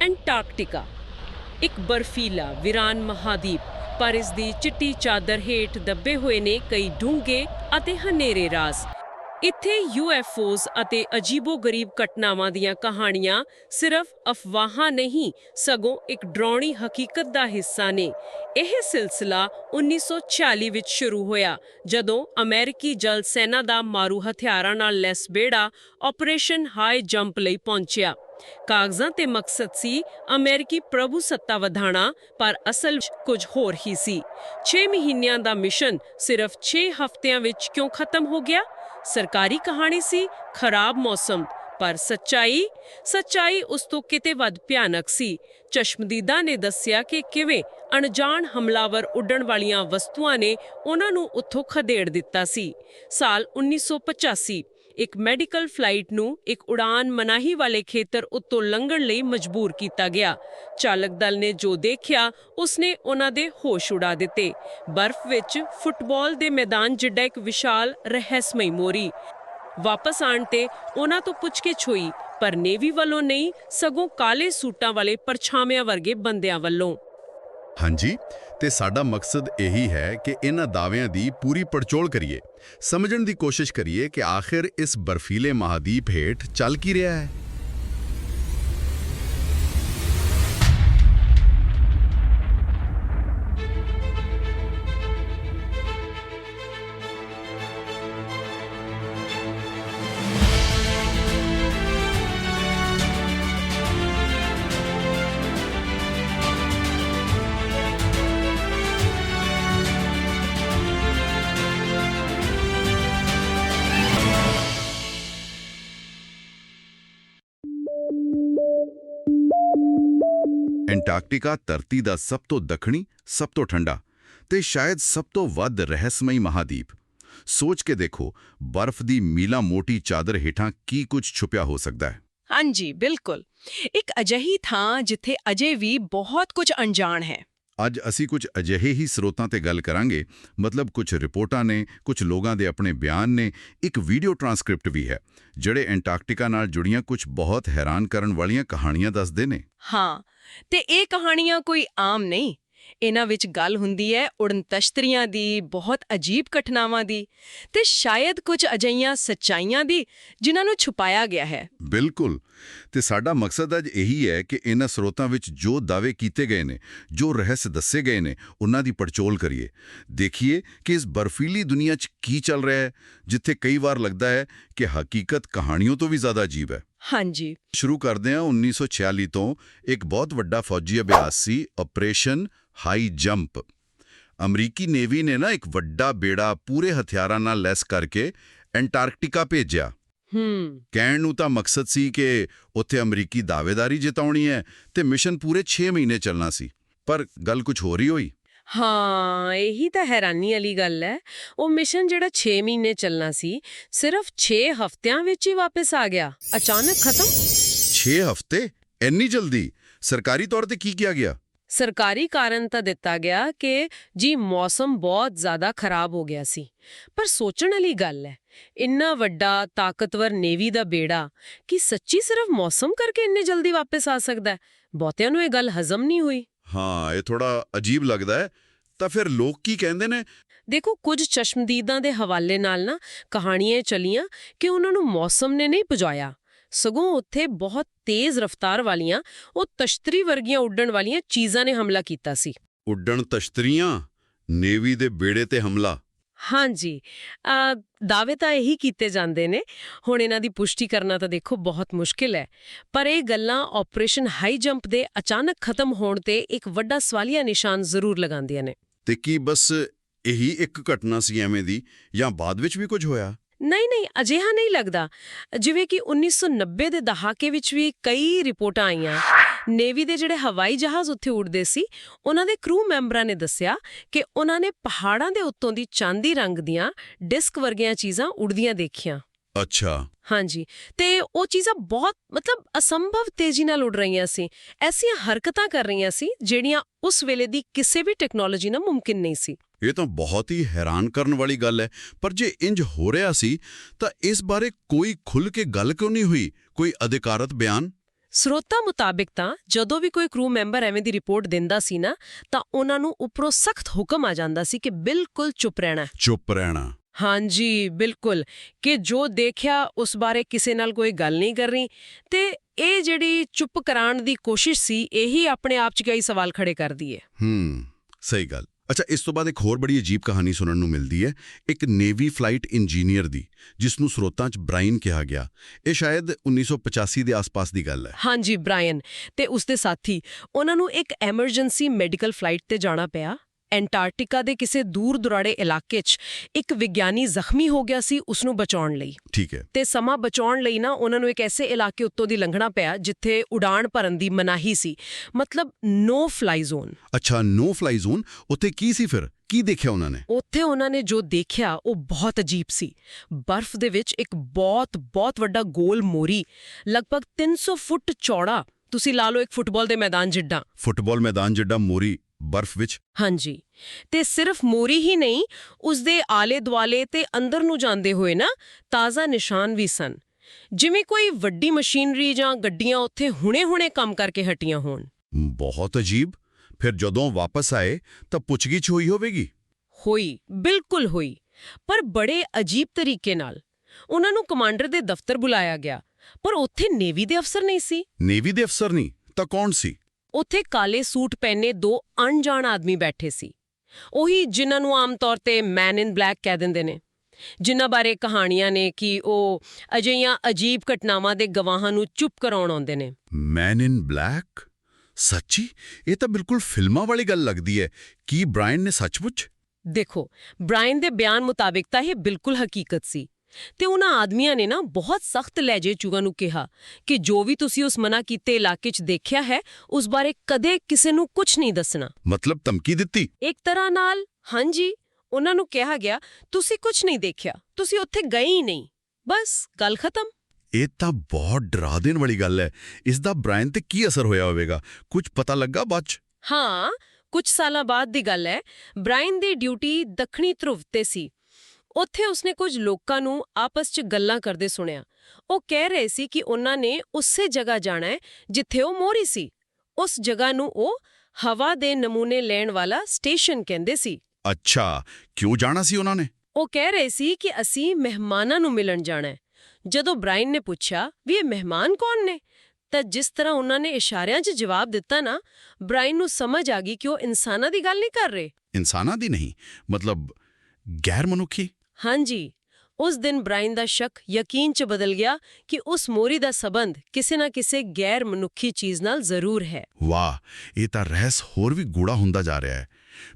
Antarctica, ਇੱਕ ਬਰਫੀਲਾ ਵੀਰਾਨ ਮਹਾਦੀਪ, ਪਰ ਇਸ ਦੀ ਚਿੱਟੀ ਚਾਦਰ ਹੇਠ ਦੱਬੇ ਹੋਏ ਨੇ ਕਈ ਡੂੰਘੇ ਅਤੇ ਹਨੇਰੇ ਰਾਜ਼। ਇੱਥੇ ਯੂਐਫਓਜ਼ ਅਤੇ ਅਜੀਬੋ-ਗਰੀਬ ਘਟਨਾਵਾਂ ਦੀਆਂ ਕਹਾਣੀਆਂ ਸਿਰਫ ਅਫਵਾਹਾਂ ਨਹੀਂ, ਸਗੋਂ ਇੱਕ ਡਰਾਉਣੀ ਹਕੀਕਤ ਦਾ ਹਿੱਸਾ ਨੇ। ਇਹ ਸਿਲਸਿਲਾ 1946 ਵਿੱਚ ਸ਼ੁਰੂ ਹੋਇਆ, ਜਦੋਂ ਅਮਰੀਕੀ ਜਲ ਸੈਨਾ ਦਾ ਮਾਰੂ ਹਥਿਆਰਾਂ ਨਾਲ ਲੈਸ ਬੇੜਾ ਆਪਰੇਸ਼ਨ ਹਾਈ ਜੰਪ ਲਈ ਪਹੁੰਚਿਆ। ਕਾਗਜ਼ਾਂ ਤੇ ਮਕਸਦ ਸੀ ਅਮਰੀਕੀ ਪ੍ਰਭੂ ਸੱਤਾ ਵਧਾਣਾ ਪਰ ਅਸਲ 'ਚ ਕੁਝ ਹੋਰ ਹੀ ਸੀ। 6 ਮਹੀਨਿਆਂ ਦਾ ਮਿਸ਼ਨ ਸਿਰਫ 6 ਹਫ਼ਤਿਆਂ ਵਿੱਚ ਕਿਉਂ ਖਤਮ ਹੋ ਗਿਆ? ਸਰਕਾਰੀ ਕਹਾਣੀ ਸੀ, ਖਰਾਬ ਮੌਸਮ, ਪਰ ਸੱਚਾਈ? ਸੱਚਾਈ ਉਸ ਤੋਂ ਕਿਤੇ ਵੱਧ ਭਿਆਨਕ ਸੀ। ਚਸ਼ਮਦੀਦਾ ਨੇ ਦੱਸਿਆ ਕਿ ਕਿਵੇਂ ਅਣਜਾਣ ਹਮਲਾਵਰ ਉੱਡਣ ਵਾਲੀਆਂ ਵਸਤੂਆਂ ਨੇ ਉਹਨਾਂ ਨੂੰ ਉੱਥੋਂ ਖਦੇੜ ਦਿੱਤਾ ਸੀ। ਸਾਲ 1985 ਇੱਕ ਮੈਡੀਕਲ ਫਲਾਈਟ ਨੂੰ ਇੱਕ ਉਡਾਨ ਮਨਾਹੀ ਵਾਲੇ ਖੇਤਰ ਉੱਤੋਂ ਲੰਘਣ ਲਈ ਮਜਬੂਰ ਕੀਤਾ ਗਿਆ। ਚਾਲਕ ਦਲ ਨੇ ਜੋ ਦੇਖਿਆ, ਉਸਨੇ ਉਹਨਾਂ ਦੇ ਹੋਸ਼ ਉਡਾ ਦਿੱਤੇ। ਬਰਫ਼ ਵਿੱਚ ਫੁੱਟਬਾਲ ਦੇ ਮੈਦਾਨ ਜਿੱਡਾ ਇੱਕ ਵਿਸ਼ਾਲ ਰਹੱਸਮਈ ਮੋਰੀ। ਵਾਪਸ ਆਣ ਤੇ ਉਹਨਾਂ ਤੋਂ ਪੁੱਛਗਿੱਛ ਹੋਈ, ਪਰ ਨੇਵੀ ਵੱਲੋਂ ਨਹੀਂ, ਸਗੋਂ ਕਾਲੇ ਸੂਟਾਂ ਵਾਲੇ ਪਰਛਾਵਿਆਂ ਵਰਗੇ ਬੰਦਿਆਂ ਵੱਲੋਂ। ਹਾਂਜੀ, ਤੇ ਸਾਡਾ ਮਕਸਦ ਇਹੀ ਹੈ ਕਿ ਇਹਨਾਂ ਦਾਅਵਿਆਂ ਦੀ ਪੂਰੀ ਪੜਚੋਲ ਕਰੀਏ। ਸਮਝਣ ਦੀ ਕੋਸ਼ਿਸ਼ ਕਰੀਏ ਕਿ ਆਖਿਰ ਇਸ ਬਰਫੀਲੇ ਮਹਾਦੀਪ ਹੇਠ ਚੱਲ ਕੀ ਰਿਹਾ ਹੈ। ਐਂਟਾਰਕਟਿਕਾ ਧਰਤੀ ਦਾ ਸਭ ਤੋਂ ਦੱਖਣੀ, ਸਭ ਤੋਂ ਠੰਡਾ ਤੇ ਸ਼ਾਇਦ ਸਭ ਤੋਂ ਵੱਧ ਰਹੱਸਮਈ ਮਹਾਦੀਪ। ਸੋਚ ਕੇ ਦੇਖੋ, ਬਰਫ਼ ਦੀ ਮੀਲਾ ਮੋਟੀ ਚਾਦਰ ਹੇਠਾਂ ਕੀ ਕੁਝ ਛੁਪਿਆ ਹੋ ਸਕਦਾ ਹੈ। ਹਾਂਜੀ, ਬਿਲਕੁਲ। ਇੱਕ ਅਜਿਹੀ ਥਾਂ ਜਿੱਥੇ ਅਜੇ ਵੀ ਬਹੁਤ ਕੁਝ ਅਣਜਾਣ ਹੈ। ਅੱਜ ਅਸੀਂ ਕੁਝ ਅਜਿਹੇ ਹੀ ਸਰੋਤਾਂ ਤੇ ਗੱਲ ਕਰਾਂਗੇ, ਮਤਲਬ ਕੁਝ ਰਿਪੋਰਟਾਂ ਨੇ, ਕੁਝ ਲੋਕਾਂ ਦੇ ਆਪਣੇ ਬਿਆਨ ਨੇ, ਇੱਕ ਵੀਡੀਓ ਟਰਾਂਸਕ੍ਰਿਪਟ ਵੀ ਹੈ, ਜਿਹੜੇ ਐਂਟਾਰਕਟਿਕਾ ਨਾਲ ਜੁੜੀਆਂ ਕੁਝ ਬਹੁਤ ਹੈਰਾਨ ਕਰਨ ਵਾਲੀਆਂ ਕਹਾਣੀਆਂ ਦੱਸਦੇ ਨੇ। ਹਾਂ, ਤੇ ਇਹ ਕਹਾਣੀਆਂ ਕੋਈ ਆਮ ਨਹੀਂ ਇਹਨਾਂ ਵਿੱਚ ਗੱਲ ਹੁੰਦੀ ਹੈ ਉੜਨ ਤਸ਼ਤਰੀਆਂ ਦੀ, ਬਹੁਤ ਅਜੀਬ ਘਟਨਾਵਾਂ ਦੀ ਤੇ ਸ਼ਾਇਦ ਕੁਝ ਅਜਈਆਂ ਸੱਚਾਈਆਂ ਦੀ ਜਿਨ੍ਹਾਂ ਨੂੰ ਛੁਪਾਇਆ ਗਿਆ ਹੈ। ਬਿਲਕੁਲ। ਤੇ ਸਾਡਾ ਮਕਸਦ ਅੱਜ ਇਹੀ ਹੈ ਕਿ ਇਹਨਾਂ ਸਰੋਤਾਂ ਵਿੱਚ ਜੋ ਦਾਅਵੇ ਕੀਤੇ ਗਏ ਨੇ, ਜੋ ਰਹੱਸ ਦੱਸੇ ਗਏ ਨੇ, ਉਹਨਾਂ ਦੀ ਪੜਚੋਲ ਕਰੀਏ। ਦੇਖੀਏ ਕਿ ਇਸ ਬਰਫੀਲੀ ਦੁਨੀਆ 'ਚ ਕੀ ਚੱਲ ਰਿਹਾ ਹੈ, ਜਿੱਥੇ ਕਈ ਵਾਰ ਲੱਗਦਾ ਹੈ ਕਿ ਹਕੀਕਤ ਕਹਾਣੀਆਂ ਤੋਂ ਵੀ ਜ਼ਿਆਦਾ ਅਜੀਬ ਹੈ। ਹਾਂਜੀ। ਸ਼ੁਰੂ ਕਰਦੇ ਹਾਂ 1946 ਤੋਂ। ਇੱਕ ਬਹੁਤ ਵੱਡਾ ਫੌਜੀ ਅਭਿਆਸ ਸੀ ਆਪਰੇਸ਼ਨ ਹਾਈ ਜੰਪ ਅਮਰੀਕੀ ਨੇਵੀ ਨੇ ਨਾ ਇੱਕ ਵੱਡਾ ਬੇੜਾ ਪੂਰੇ ਹਥਿਆਰਾਂ ਨਾਲ ਲੈਸ ਕਰਕੇ ਐਂਟਾਰਕਟਿਕਾ ਭੇਜਿਆ। ਹੂੰ। ਕਹਿਣ ਨੂੰ ਤਾਂ ਮਕਸਦ ਸੀ ਕਿ ਉੱਥੇ ਅਮਰੀਕੀ ਦਾਅਵੇਦਾਰੀ ਜਿਤਾਉਣੀ ਹੈ ਤੇ ਮਿਸ਼ਨ ਪੂਰੇ 6 ਮਹੀਨੇ ਚੱਲਣਾ ਸੀ। ਪਰ ਗੱਲ ਕੁਝ ਹੋਰ ਹੀ ਹੋਈ। ਹਾਂ ਇਹੀ ਤਾਂ ਹੈਰਾਨੀ ਵਾਲੀ ਗੱਲ ਹੈ। ਉਹ ਮਿਸ਼ਨ ਜਿਹੜਾ 6 ਮਹੀਨੇ ਚੱਲਣਾ ਸੀ ਸਿਰਫ 6 ਹਫ਼ਤਿਆਂ ਵਿੱਚ ਹੀ ਵਾਪਸ ਆ ਗਿਆ। ਅਚਾਨਕ ਖਤਮ? 6 ਹਫ਼ਤੇ? ਇੰਨੀ ਜਲਦੀ? ਸਰਕਾਰੀ ਤੌਰ ਤੇ ਕੀ ਕੀਤਾ ਗਿਆ? ਸਰਕਾਰੀ ਕਾਰਨ ਤਾਂ ਦਿੱਤਾ ਗਿਆ ਕਿ ਜੀ ਮੌਸਮ ਬਹੁਤ ਜ਼ਿਆਦਾ ਖਰਾਬ ਹੋ ਗਿਆ ਸੀ। ਪਰ ਸੋਚਣ ਵਾਲੀ ਗੱਲ ਹੈ ਇੰਨਾ ਵੱਡਾ ਤਾਕਤਵਰ ਨੇਵੀ ਦਾ ਬੇੜਾ ਕਿ ਸੱਚੀ ਸਿਰਫ ਮੌਸਮ ਕਰਕੇ ਇੰਨੇ ਜਲਦੀ ਵਾਪਸ ਆ ਸਕਦਾ ਬਹੁਤਿਆਂ ਨੂੰ ਇਹ ਗੱਲ ਹਜ਼ਮ ਨਹੀਂ ਹੋਈ। ਹਾਂ ਇਹ ਥੋੜਾ ਅਜੀਬ ਲੱਗਦਾ ਹੈ। ਤਾਂ ਫਿਰ ਲੋਕ ਕੀ ਕਹਿੰਦੇ ਨੇ? ਦੇਖੋ ਕੁਝ ਚਸ਼ਮਦੀਦਾਂ ਦੇ ਹਵਾਲੇ ਨਾਲ ਨਾ ਕਹਾਣੀਆਂ ਚੱਲੀਆਂ ਕਿ ਉਹਨਾਂ ਨੂੰ ਮੌਸਮ ਨੇ ਨਹੀਂ ਪੁਜਾਇਆ। ਸਗੋਂ ਉੱਥੇ ਬਹੁਤ ਤੇਜ਼ ਰਫ਼ਤਾਰ ਵਾਲੀਆਂ ਉਹ ਤਸ਼ਤਰੀ ਵਰਗੀਆਂ ਉੱਡਣ ਵਾਲੀਆਂ ਚੀਜ਼ਾਂ ਨੇ ਹਮਲਾ ਕੀਤਾ ਸੀ। ਉੱਡਣ ਤਸ਼ਤਰੀਆਂ? ਨੇਵੀ ਦੇ ਬੇੜੇ ਤੇ ਹਮਲਾ? ਹਾਂਜੀ। ਦਾਅਵੇ ਤਾਂ ਇਹੀ ਕੀਤੇ ਜਾਂਦੇ ਨੇ ਹੁਣ ਇਹਨਾਂ ਦੀ ਪੁਸ਼ਟੀ ਕਰਨਾ ਤਾਂ ਦੇਖੋ ਬਹੁਤ ਮੁਸ਼ਕਿਲ ਹੈ। ਪਰ ਇਹ ਗੱਲਾਂ ਆਪਰੇਸ਼ਨ ਹਾਈ ਜੰਪ ਦੇ ਅਚਾਨਕ ਖਤਮ ਹੋਣ ਤੇ ਇੱਕ ਵੱਡਾ ਸਵਾਲੀਆ ਨਿਸ਼ਾਨ ਜ਼ਰੂਰ ਲਗਾਉਂਦੀਆਂ ਨੇ। ਤੇ ਕੀ ਬਸ ਇਹੀ ਇੱਕ ਘਟਨਾ ਸੀ ਐਵੇਂ ਦੀ ਜਾਂ ਬਾਅਦ ਵਿੱਚ ਵੀ ਕੁਝ ਹੋਇਆ? ਨਹੀਂ ਨਹੀਂ ਅਜਿਹਾ ਨਹੀਂ ਲੱਗਦਾ। ਜਿਵੇਂ ਕਿ 1990 ਦੇ ਦਹਾਕੇ ਵਿੱਚ ਵੀ ਕਈ ਰਿਪੋਰਟਾਂ ਆਈਆਂ। ਨੇਵੀ ਦੇ ਜਿਹੜੇ ਹਵਾਈ ਜਹਾਜ਼ ਉੱਥੇ ਉੱਡਦੇ ਸੀ ਉਹਨਾਂ ਦੇ ਕਰੂ ਮੈਂਬਰਾਂ ਨੇ ਦੱਸਿਆ ਕਿ ਉਹਨਾਂ ਨੇ ਪਹਾੜਾਂ ਦੇ ਉੱਤੋਂ ਦੀ ਚਾਂਦੀ ਰੰਗ ਦੀਆਂ ਡਿਸਕ ਵਰਗੀਆਂ ਚੀਜ਼ਾਂ ਉੱਡਦੀਆਂ ਦੇਖੀਆਂ। ਅੱਛਾ। ਹਾਂਜੀ ਤੇ ਉਹ ਚੀਜ਼ਾਂ ਬਹੁਤ ਮਤਲਬ ਅਸੰਭਵ ਤੇਜ਼ੀ ਨਾਲ ਉੱਡ ਰਹੀਆਂ ਸੀ। ਐਸੀਆਂ ਹਰਕਤਾਂ ਕਰ ਰਹੀਆਂ ਸੀ ਜਿਹੜੀਆਂ ਉਸ ਵੇਲੇ ਦੀ ਕਿਸੇ ਵੀ ਟੈਕਨੋਲੋਜੀ ਨਾਲ ਮੁਮਕਿਨ ਨਹੀਂ ਸੀ। ਇਹ ਤਾਂ ਬਹੁਤ ਹੀ ਹੈਰਾਨ ਕਰਨ ਵਾਲੀ ਗੱਲ ਹੈ। ਪਰ ਜੇ ਇੰਜ ਹੋ ਰਿਹਾ ਸੀ ਤਾਂ ਇਸ ਬਾਰੇ ਕੋਈ ਖੁੱਲ ਕੇ ਗੱਲ ਕਿਉਂ ਨਹੀਂ ਹੋਈ? ਕੋਈ ਅਧਿਕਾਰਤ ਬਿਆਨ? ਸਰੋਤਾਂ ਮੁਤਾਬਿਕ ਤਾਂ ਜਦੋਂ ਵੀ ਕੋਈ ਕਰੂ ਮੈਂਬਰ ਐਵੇਂ ਦੀ ਰਿਪੋਰਟ ਦਿੰਦਾ ਸੀ ਨਾ ਤਾਂ ਉਹਨਾਂ ਨੂੰ ਉੱਪਰੋਂ ਸਖਤ ਹੁਕਮ ਆ ਜਾਂਦਾ ਸੀ ਕਿ ਬਿਲਕੁਲ ਚੁੱਪ ਰਹਿਣਾ। ਚੁੱਪ ਰਹਿਣਾ। ਹਾਂਜੀ ਬਿਲਕੁਲ। ਕਿ ਜੋ ਦੇਖਿਆ ਉਸ ਬਾਰੇ ਕਿਸੇ ਨਾਲ ਕੋਈ ਗੱਲ ਨਹੀਂ ਕਰਨੀ ਤੇ ਇਹ ਜਿਹੜੀ ਚੁੱਪ ਕਰਾਉਣ ਦੀ ਕੋਸ਼ਿਸ਼ ਸੀ ਇਹੀ ਆਪਣੇ ਆਪ 'ਚ ਕਈ ਸਵਾਲ ਖੜੇ ਕਰਦੀ ਹੈ ਹੂੰ ਸਹੀ ਗੱਲ। ਅੱਛਾ, ਇਸ ਤੋਂ ਬਾਅਦ ਇੱਕ ਹੋਰ ਬੜੀ ਅਜੀਬ ਕਹਾਣੀ ਸੁਣਨ ਨੂੰ ਮਿਲਦੀ ਹੈ। ਇੱਕ ਨੇਵੀ ਫਲਾਈਟ ਇੰਜੀਨੀਅਰ ਦੀ ਜਿਸ ਨੂੰ ਸਰੋਤਾਂ 'ਚ ਬ੍ਰਾਈਨ ਕਿਹਾ ਗਿਆ। ਇਹ ਸ਼ਾਇਦ 1985 ਦੇ ਆਸ-ਪਾਸ ਦੀ ਗੱਲ ਹੈ। ਹਾਂਜੀ ਬ੍ਰਾਇਨ ਤੇ ਉਸਦੇ ਸਾਥੀ। ਉਹਨਾਂ ਨੂੰ ਇੱਕ ਐਮਰਜੈਂਸੀ ਮੈਡੀਕਲ ਫਲਾਈਟ ਤੇ ਜਾਣਾ ਪਿਆ। ਐਂਟਾਰਕਟਿਕਾ ਦੇ ਕਿਸੇ ਦੂਰ ਦੁਰਾੜੇ ਇਲਾਕੇ 'ਚ ਇੱਕ ਵਿਗਿਆਨੀ ਜ਼ਖਮੀ ਹੋ ਗਿਆ ਸੀ ਉਸ ਨੂੰ ਬਚਾਉਣ ਲਈ। ਠੀਕ ਹੈ। ਤੇ ਸਮਾਂ ਬਚਾਉਣ ਲਈ ਨਾ ਉਹਨਾਂ ਨੂੰ ਇੱਕ ਐਸੇ ਇਲਾਕੇ ਉੱਤੋਂ ਦੀ ਲੰਘਣਾ ਪਿਆ ਜਿੱਥੇ ਉਡਾਣ ਭਰਨ ਦੀ ਮਨਾਹੀ ਸੀ। ਮਤਲਬ ਨੋ ਫਲਾਈ ਜ਼ੋਨ। ਅੱਛਾ ਨੋ ਫਲਾਈ ਜ਼ੋਨ? ਉੱਥੇ ਕੀ ਸੀ ਫਿਰ? ਕੀ ਦੇਖਿਆ ਉਹਨਾਂ ਨੇ? ਉੱਥੇ ਉਹਨਾਂ ਨੇ ਜੋ ਦੇਖਿਆ ਉਹ ਬਹੁਤ ਅਜੀਬ ਸੀ। ਬਰਫ਼ ਦੇ ਵਿੱਚ ਇੱਕ ਬਹੁਤ ਬਹੁਤ ਵੱਡਾ ਗੋਲ ਮੋਰੀ ਲਗਭਗ 300 ਫੁੱਟ ਚੌੜਾ ਤੁਸੀਂ ਲਾ ਲਓ ਇੱਕ ਫੁੱਟਬਾਲ ਦੇ ਮੈਦਾਨ ਜਿੱਡਾ। ਫੁੱਟਬਾਲ ਮੈਦਾਨ ਜਿੱਡਾ ਮੋਰੀ ਬਰਫ਼ ਵਿੱਚ? ਹਾਂਜੀ। ਤੇ ਸਿਰਫ ਮੋਰੀ ਹੀ ਨਹੀਂ ਉਸ ਦੇ ਆਲੇ ਦੁਆਲੇ ਤੇ ਅੰਦਰ ਨੂੰ ਜਾਂਦੇ ਹੋਏ ਨਾ ਤਾਜ਼ਾ ਨਿਸ਼ਾਨ ਵੀ ਸਨ। ਜਿਵੇਂ ਕੋਈ ਵੱਡੀ ਮਸ਼ੀਨਰੀ ਜਾਂ ਗੱਡੀਆਂ ਉੱਥੇ ਹੁਣੇ-ਹੁਣੇ ਕੰਮ ਕਰਕੇ ਹਟੀਆਂ ਹੋਣ। ਬਹੁਤ ਅਜੀਬ। ਫਿਰ ਜਦੋਂ ਵਾਪਸ ਆਏ ਤਾਂ ਪੁੱਛਗਿੱਛ ਹੋਈ ਹੋਵੇਗੀ? ਹੋਈ ਬਿਲਕੁਲ ਹੋਈ। ਪਰ ਬੜੇ ਅਜੀਬ ਤਰੀਕੇ ਨਾਲ। ਉਹਨਾਂ ਨੂੰ ਕਮਾਂਡਰ ਦੇ ਦਫ਼ਤਰ ਬੁਲਾਇਆ ਗਿਆ। ਪਰ ਉੱਥੇ ਨੇਵੀ ਦੇ ਅਫਸਰ ਨਹੀਂ ਸੀ। ਨੇਵੀ ਦੇ ਅਫਸਰ ਨਹੀਂ ਤਾਂ ਕੌਣ ਸੀ? ਉੱਥੇ ਕਾਲੇ ਸੂਟ ਪਹਿਨੇ ਦੋ ਅਣਜਾਣ ਆਦਮੀ ਬੈਠੇ ਸੀ। ਉਹੀ ਜਿਨ੍ਹਾਂ ਨੂੰ ਆਮ ਤੌਰ ਤੇ ਮੈਨ ਇਨ ਬਲੈਕ ਕਹਿ ਦਿੰਦੇ ਨੇ। ਜਿਨ੍ਹਾਂ ਬਾਰੇ ਕਹਾਣੀਆਂ ਨੇ ਕਿ ਉਹ ਅਜਿਹੀਆਂ ਅਜੀਬ ਘਟਨਾਵਾਂ ਦੇ ਗਵਾਹਾਂ ਨੂੰ ਚੁੱਪ ਕਰਾਉਣ ਆਉਂਦੇ ਨੇ। ਮੈਨ ਇਨ ਬਲੈਕ ਸੱਚੀ? ਇਹ ਤਾਂ ਬਿਲਕੁਲ ਫਿਲਮਾਂ ਵਾਲੀ ਗੱਲ ਲੱਗਦੀ ਹੈ। ਕੀ ਬ੍ਰਾਇਨ ਨੇ ਸੱਚਮੁੱਚ? ਦੇਖੋ ਬ੍ਰਾਇਨ ਦੇ ਬਿਆਨ ਮੁਤਾਬਿਕ ਤਾਂ ਇਹ ਬਿਲਕੁਲ ਹਕੀਕਤ ਸੀ। ਤੇ ਉਹਨਾਂ ਆਦਮੀਆਂ ਨੇ ਨਾ ਬਹੁਤ ਸਖਤ ਲਹਿਜੇ ਚੁਗਾ ਨੂੰ ਕਿਹਾ ਕਿ ਜੋ ਵੀ ਤੁਸੀਂ ਉਸ ਮਨਾ ਕੀਤੇ ਇਲਾਕੇ 'ਚ ਦੇਖਿਆ ਹੈ ਉਸ ਬਾਰੇ ਕਦੇ ਕਿਸੇ ਨੂੰ ਕੁਝ ਨਹੀਂ ਦੱਸਣਾ। ਮਤਲਬ ਧਮਕੀ ਦਿੱਤੀ? ਇੱਕ ਤਰ੍ਹਾਂ ਨਾਲ ਹਾਂਜੀ ਉਹਨਾਂ ਨੂੰ ਕਿਹਾ ਗਿਆ ਤੁਸੀਂ ਕੁਝ ਨਹੀਂ ਦੇਖਿਆ ਤੁਸੀਂ ਉੱਥੇ ਗਏ ਹੀ ਨਹੀਂ। ਬਸ ਗੱਲ ਖਤਮ। ਇਹ ਤਾਂ ਬਹੁਤ ਡਰਾ ਦੇਣ ਵਾਲੀ ਗੱਲ ਹੈ। ਇਸ ਦਾ ਬ੍ਰਾਇਨ ਤੇ ਕੀ ਅਸਰ ਹੋਇਆ ਹੋਵੇਗਾ? ਕੁਝ ਪਤਾ ਲੱਗਾ ਬਾਅਦ 'ਚ? ਹਾਂ ਕੁਝ ਸਾਲਾਂ ਬਾਅਦ ਦੀ ਗੱਲ ਹੈ। ਬ੍ਰਾਇਨ ਦੀ ਡਿਊਟੀ ਦੱਖਣੀ ਧਰੁਵ ਤੇ ਸੀ। ਉੱਥੇ ਉਸਨੇ ਕੁਝ ਲੋਕਾਂ ਨੂੰ ਆਪਸ 'ਚ ਗੱਲਾਂ ਕਰਦੇ ਸੁਣਿਆ। ਉਹ ਕਹਿ ਰਹੇ ਸੀ ਕਿ ਉਹਨਾਂ ਨੇ ਉਸੇ ਜਗ੍ਹਾ ਜਾਣਾ ਹੈ ਜਿੱਥੇ ਉਹ ਮੋਰੀ ਸੀ। ਉਸ ਜਗ੍ਹਾ ਨੂੰ ਉਹ ਹਵਾ ਦੇ ਨਮੂਨੇ ਲੈਣ ਵਾਲਾ ਸਟੇਸ਼ਨ ਕਹਿੰਦੇ ਸੀ। ਅੱਛਾ ਕਿਉਂ ਜਾਣਾ ਸੀ ਉਹਨਾਂ ਨੇ? ਉਹ ਕਹਿ ਰਹੇ ਸੀ ਕਿ ਅਸੀਂ ਮਹਿਮਾਨਾਂ ਨੂੰ ਮਿਲਣ ਜਾਣਾ ਹੈ। ਜਦੋਂ ਬ੍ਰਾਇਨ ਨੇ ਪੁੱਛਿਆ ਵੀ ਇਹ ਮਹਿਮਾਨ ਕੌਣ ਨੇ? ਤਾਂ ਜਿਸ ਤਰ੍ਹਾਂ ਉਹਨਾਂ ਨੇ ਇਸ਼ਾਰਿਆਂ 'ਚ ਜਵਾਬ ਦਿੱਤਾ ਨਾ ਬ੍ਰਾਇਨ ਨੂੰ ਸਮਝ ਆ ਗਈ ਕਿ ਉਹ ਇਨਸਾਨਾਂ ਦੀ ਗੱਲ ਨਹੀਂ ਕਰ ਰਹੇ। ਇਨਸਾਨਾਂ ਦੀ ਨਹੀਂ ਮਤਲਬ ਗੈਰ ਮਨੁੱਖੀ? ਹਾਂਜੀ ਉਸ ਦਿਨ ਬ੍ਰਾਇਨ ਦਾ ਸ਼ੱਕ ਯਕੀਨ 'ਚ ਬਦਲ ਗਿਆ ਕਿ ਉਸ ਮੋਰੀ ਦਾ ਸਬੰਧ ਕਿਸੇ ਨਾ ਕਿਸੇ ਗੈਰ ਮਨੁੱਖੀ ਚੀਜ਼ ਨਾਲ ਜ਼ਰੂਰ ਹੈ। ਵਾਹ ਇਹ ਤਾਂ ਰਹਿਸ ਹੋਰ ਵੀ ਗੂੜਾ ਹੁੰਦਾ ਜਾ ਰਿਹਾ ਹੈ।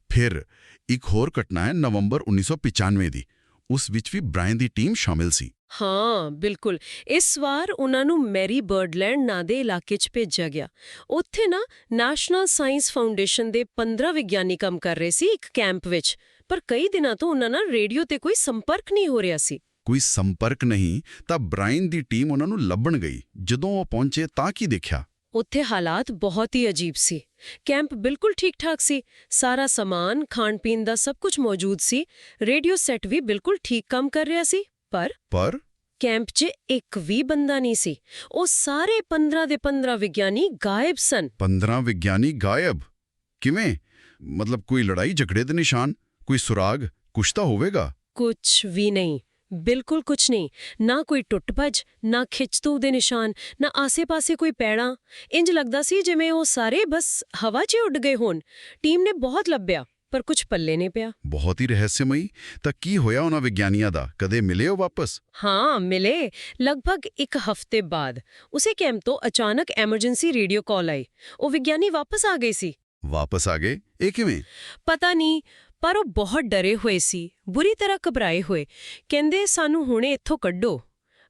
ਫਿਰ ਇੱਕ ਹੋਰ ਘਟਨਾ ਹੈ ਨਵੰਬਰ 1995 ਦੀ ਉਸ ਵਿੱਚ ਵੀ ਬ੍ਰਾਇਨ ਦੀ ਟੀਮ ਸ਼ਾਮਿਲ ਸੀ। ਹਾਂ ਬਿਲਕੁਲ। ਇਸ ਵਾਰ ਉਹਨਾਂ ਨੂੰ ਮੈਰੀ ਬਰਡਲੈਂਡ ਨਾਂ ਦੇ ਇਲਾਕੇ 'ਚ ਭੇਜਿਆ ਗਿਆ। ਉੱਥੇ ਨਾ ਨੈਸ਼ਨਲ ਸਾਇੰਸ ਫਾਊਂਡੇਸ਼ਨ ਦੇ 15 ਵਿਗਿਆਨੀ ਕੰਮ ਕਰ ਰਹੇ ਸੀ ਇੱਕ ਕੈਂਪ ਵਿੱਚ। ਪਰ ਕਈ ਦਿਨਾਂ ਤੋਂ ਉਹਨਾਂ ਨਾਲ ਰੇਡੀਓ ਤੇ ਕੋਈ ਸੰਪਰਕ ਨਹੀਂ ਹੋ ਰਿਹਾ ਸੀ। ਕੋਈ ਸੰਪਰਕ ਨਹੀਂ ਤਾਂ ਬ੍ਰਾਇਨ ਦੀ ਟੀਮ ਉਹਨਾਂ ਨੂੰ ਲੱਭਣ ਗਈ। ਜਦੋਂ ਉਹ ਪਹੁੰਚੇ ਤਾਂ ਕੀ ਦੇਖਿਆ? ਉੱਥੇ ਹਾਲਾਤ ਬਹੁਤ ਹੀ ਅਜੀਬ ਸੀ। ਕੈਂਪ ਬਿਲਕੁਲ ਠੀਕ-ਠਾਕ ਸੀ। ਸਾਰਾ ਸਮਾਨ ਖਾਣ-ਪੀਣ ਦਾ ਸਭ ਕੁਝ ਮੌਜੂਦ ਸੀ। ਰੇਡੀਓ ਸੈੱਟ ਵੀ ਬਿਲਕੁਲ ਠੀਕ ਕੰਮ ਕਰ ਰਿਹਾ ਸੀ। ਪਰ ਪਰ ਕੈਂਪ 'ਚ ਇੱਕ ਵੀ ਬੰਦਾ ਨਹੀਂ ਸੀ। ਉਹ ਸਾਰੇ 15 ਦੇ 15 ਵਿਗਿਆਨੀ ਗਾਇਬ ਸਨ। 15 ਵਿਗਿਆਨੀ ਗਾਇਬ? ਕਿਵੇਂ? ਮਤਲਬ ਕੋਈ ਲੜਾਈ ਝਗੜੇ ਦੇ ਨਿਸ਼ਾਨ? ਕੋਈ ਸੁਰਾਗ? ਕੁਛ ਤਾਂ ਹੋਵੇਗਾ। ਕੁਝ ਵੀ ਨਹੀਂ। ਬਿਲਕੁਲ ਕੁਝ ਨਹੀਂ। ਨਾ ਕੋਈ ਟੁੱਟ-ਭੱਜ ਨਾ ਖਿੱਚਤੂ ਦੇ ਨਿਸ਼ਾਨ ਨਾ ਆਸੇ-ਪਾਸੇ ਕੋਈ ਪੈੜਾਂ। ਇੰਜ ਲੱਗਦਾ ਸੀ ਜਿਵੇਂ ਉਹ ਸਾਰੇ ਬਸ ਹਵਾ 'ਚ ਉੱਡ ਗਏ ਹੋਣ। ਟੀਮ ਨੇ ਬਹੁਤ ਲੱਭਿਆ ਪਰ ਕੁਝ ਪੱਲੇ ਨਹੀਂ ਪਿਆ। ਬਹੁਤ ਹੀ ਰਹੱਸਮਈ। ਤਾਂ ਕੀ ਹੋਇਆ ਉਹਨਾਂ ਵਿਗਿਆਨੀਆਂ ਦਾ? ਕਦੇ ਮਿਲੇ ਉਹ ਵਾਪਸ? ਹਾਂ ਮਿਲੇ। ਲਗਭਗ ਇੱਕ ਹਫ਼ਤੇ ਬਾਅਦ। ਉਸੇ ਕੈਂਪ ਤੋਂ ਅਚਾਨਕ ਐਮਰਜੈਂਸੀ ਰੇਡੀਓ ਕਾਲ ਆਈ। ਉਹ ਵਿਗਿਆਨੀ ਵਾਪਸ ਆ ਗਏ ਸੀ। ਵਾਪਸ ਆ ਗਏ? ਇਹ ਕਿਵੇਂ? ਪਤਾ ਨਹੀਂ। ਪਰ ਉਹ ਬਹੁਤ ਡਰੇ ਹੋਏ ਸੀ ਬੁਰੀ ਤਰ੍ਹਾਂ ਘਬਰਾਏ ਹੋਏ। ਕਹਿੰਦੇ ਸਾਨੂੰ ਹੁਣੇ ਇੱਥੋਂ ਕੱਢੋ।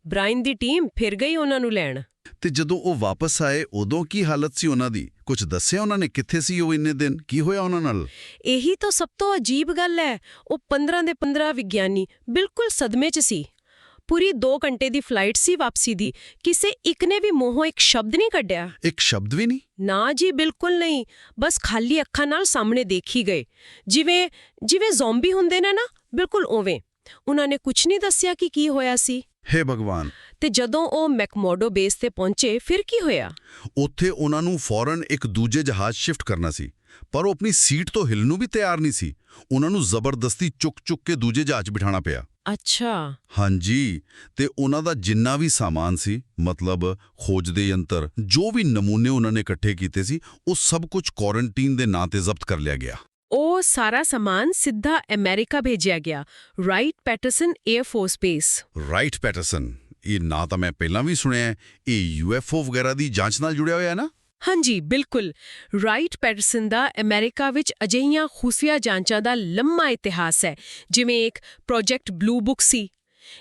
ਬ੍ਰਾਇਨ ਦੀ ਟੀਮ ਫਿਰ ਗਈ ਉਹਨਾਂ ਨੂੰ ਲੈਣ। ਤੇ ਜਦੋਂ ਉਹ ਵਾਪਸ ਆਏ ਉਦੋਂ ਕੀ ਹਾਲਤ ਸੀ ਉਹਨਾਂ ਦੀ? ਕੁਝ ਦੱਸਿਆ ਉਹਨਾਂ ਨੇ ਕਿੱਥੇ ਸੀ ਉਹ ਇੰਨੇ ਦਿਨ? ਕੀ ਹੋਇਆ ਉਹਨਾਂ ਨਾਲ? ਇਹੀ ਤਾਂ ਸਭ ਤੋਂ ਅਜੀਬ ਗੱਲ ਹੈ। ਉਹ 15 ਦੇ 15 ਵਿਗਿਆਨੀ ਬਿਲਕੁਲ ਸਦਮੇ 'ਚ ਸੀ। ਪੂਰੀ 2 ਘੰਟੇ ਦੀ ਫਲਾਈਟ ਸੀ ਵਾਪਸੀ ਦੀ ਕਿਸੇ ਇੱਕ ਨੇ ਵੀ ਮੂੰਹੋਂ ਇੱਕ ਸ਼ਬਦ ਨਹੀਂ ਕੱਢਿਆ। ਇੱਕ ਸ਼ਬਦ ਵੀ ਨਹੀਂ? ਨਾ ਜੀ ਬਿਲਕੁਲ ਨਹੀਂ। ਬਸ ਖਾਲੀ ਅੱਖਾਂ ਨਾਲ ਸਾਹਮਣੇ ਦੇਖੀ ਗਏ। ਜਿਵੇਂ ਜਿਵੇਂ ਜ਼ੋਂਬੀ ਹੁੰਦੇ ਨੇ ਨਾ ਬਿਲਕੁਲ ਉਵੇਂ। ਉਹਨਾਂ ਨੇ ਕੁਝ ਨਹੀਂ ਦੱਸਿਆ ਕਿ ਕੀ ਹੋਇਆ ਸੀ। ਹੇ ਭਗਵਾਨ। ਤੇ ਜਦੋਂ ਉਹ ਮੈਕਮੋਡੋ ਬੇਸ ਤੇ ਪਹੁੰਚੇ ਫਿਰ ਕੀ ਹੋਇਆ? ਉੱਥੇ ਉਹਨਾਂ ਨੂੰ ਫੌਰਨ ਇੱਕ ਦੂਜੇ ਜਹਾਜ਼ ਸ਼ਿਫਟ ਕਰਨਾ ਸੀ। ਪਰ ਉਹ ਆਪਣੀ ਸੀਟ ਤੋਂ ਹਿਲਣ ਨੂੰ ਵੀ ਤਿਆਰ ਨਹੀਂ ਸੀ। ਉਹਨਾਂ ਨੂੰ ਜ਼ਬਰਦਸਤੀ ਚੁੱਕ-ਚੁੱਕ ਕੇ ਦੂਜੇ ਜਹਾਜ਼ ਬਿਠਾਣਾ ਪਿਆ। ਅੱਛਾ। ਹਾਂਜੀ ਤੇ ਉਹਨਾਂ ਦਾ ਜਿੰਨਾ ਵੀ ਸਾਮਾਨ ਸੀ ਮਤਲਬ ਖੋਜ ਦੇ ਯੰਤਰ ਜੋ ਵੀ ਨਮੂਨੇ ਉਹਨਾਂ ਨੇ ਇਕੱਠੇ ਕੀਤੇ ਸੀ ਉਹ ਸਭ ਕੁਝ ਕੁਆਰੰਟਾਈਨ ਦੇ ਨਾਂ ਤੇ ਜ਼ਬਤ ਕਰ ਲਿਆ ਗਿਆ। ਉਹ ਸਾਰਾ ਸਮਾਨ ਸਿੱਧਾ ਅਮਰੀਕਾ ਭੇਜਿਆ ਗਿਆ। Wright Patterson air force base Wright Patterson ਇਹ ਨਾਂ ਤਾਂ ਮੈਂ ਪਹਿਲਾਂ ਵੀ ਸੁਣਿਆ ਹੈ ਇਹ ਯੂਐਫਓ ਵਗੈਰਾ ਦੀ ਜਾਂਚ ਨਾਲ ਜੁੜਿਆ ਹੋਇਆ ਹੈ ਨਾ? ਹਾਂਜੀ, ਬਿਲਕੁਲ। ਰਾਈਟ ਪੈਟਰਸਨ ਦਾ ਅਮਰੀਕਾ ਵਿੱਚ ਅਜਿਹੀਆਂ ਖੁਫੀਆ ਜਾਂਚਾਂ ਦਾ ਲੰਮਾ ਇਤਿਹਾਸ ਹੈ, ਜਿਵੇਂ ਇੱਕ ਪ੍ਰੋਜੈਕਟ ਬਲੂ ਬੁੱਕ ਸੀ।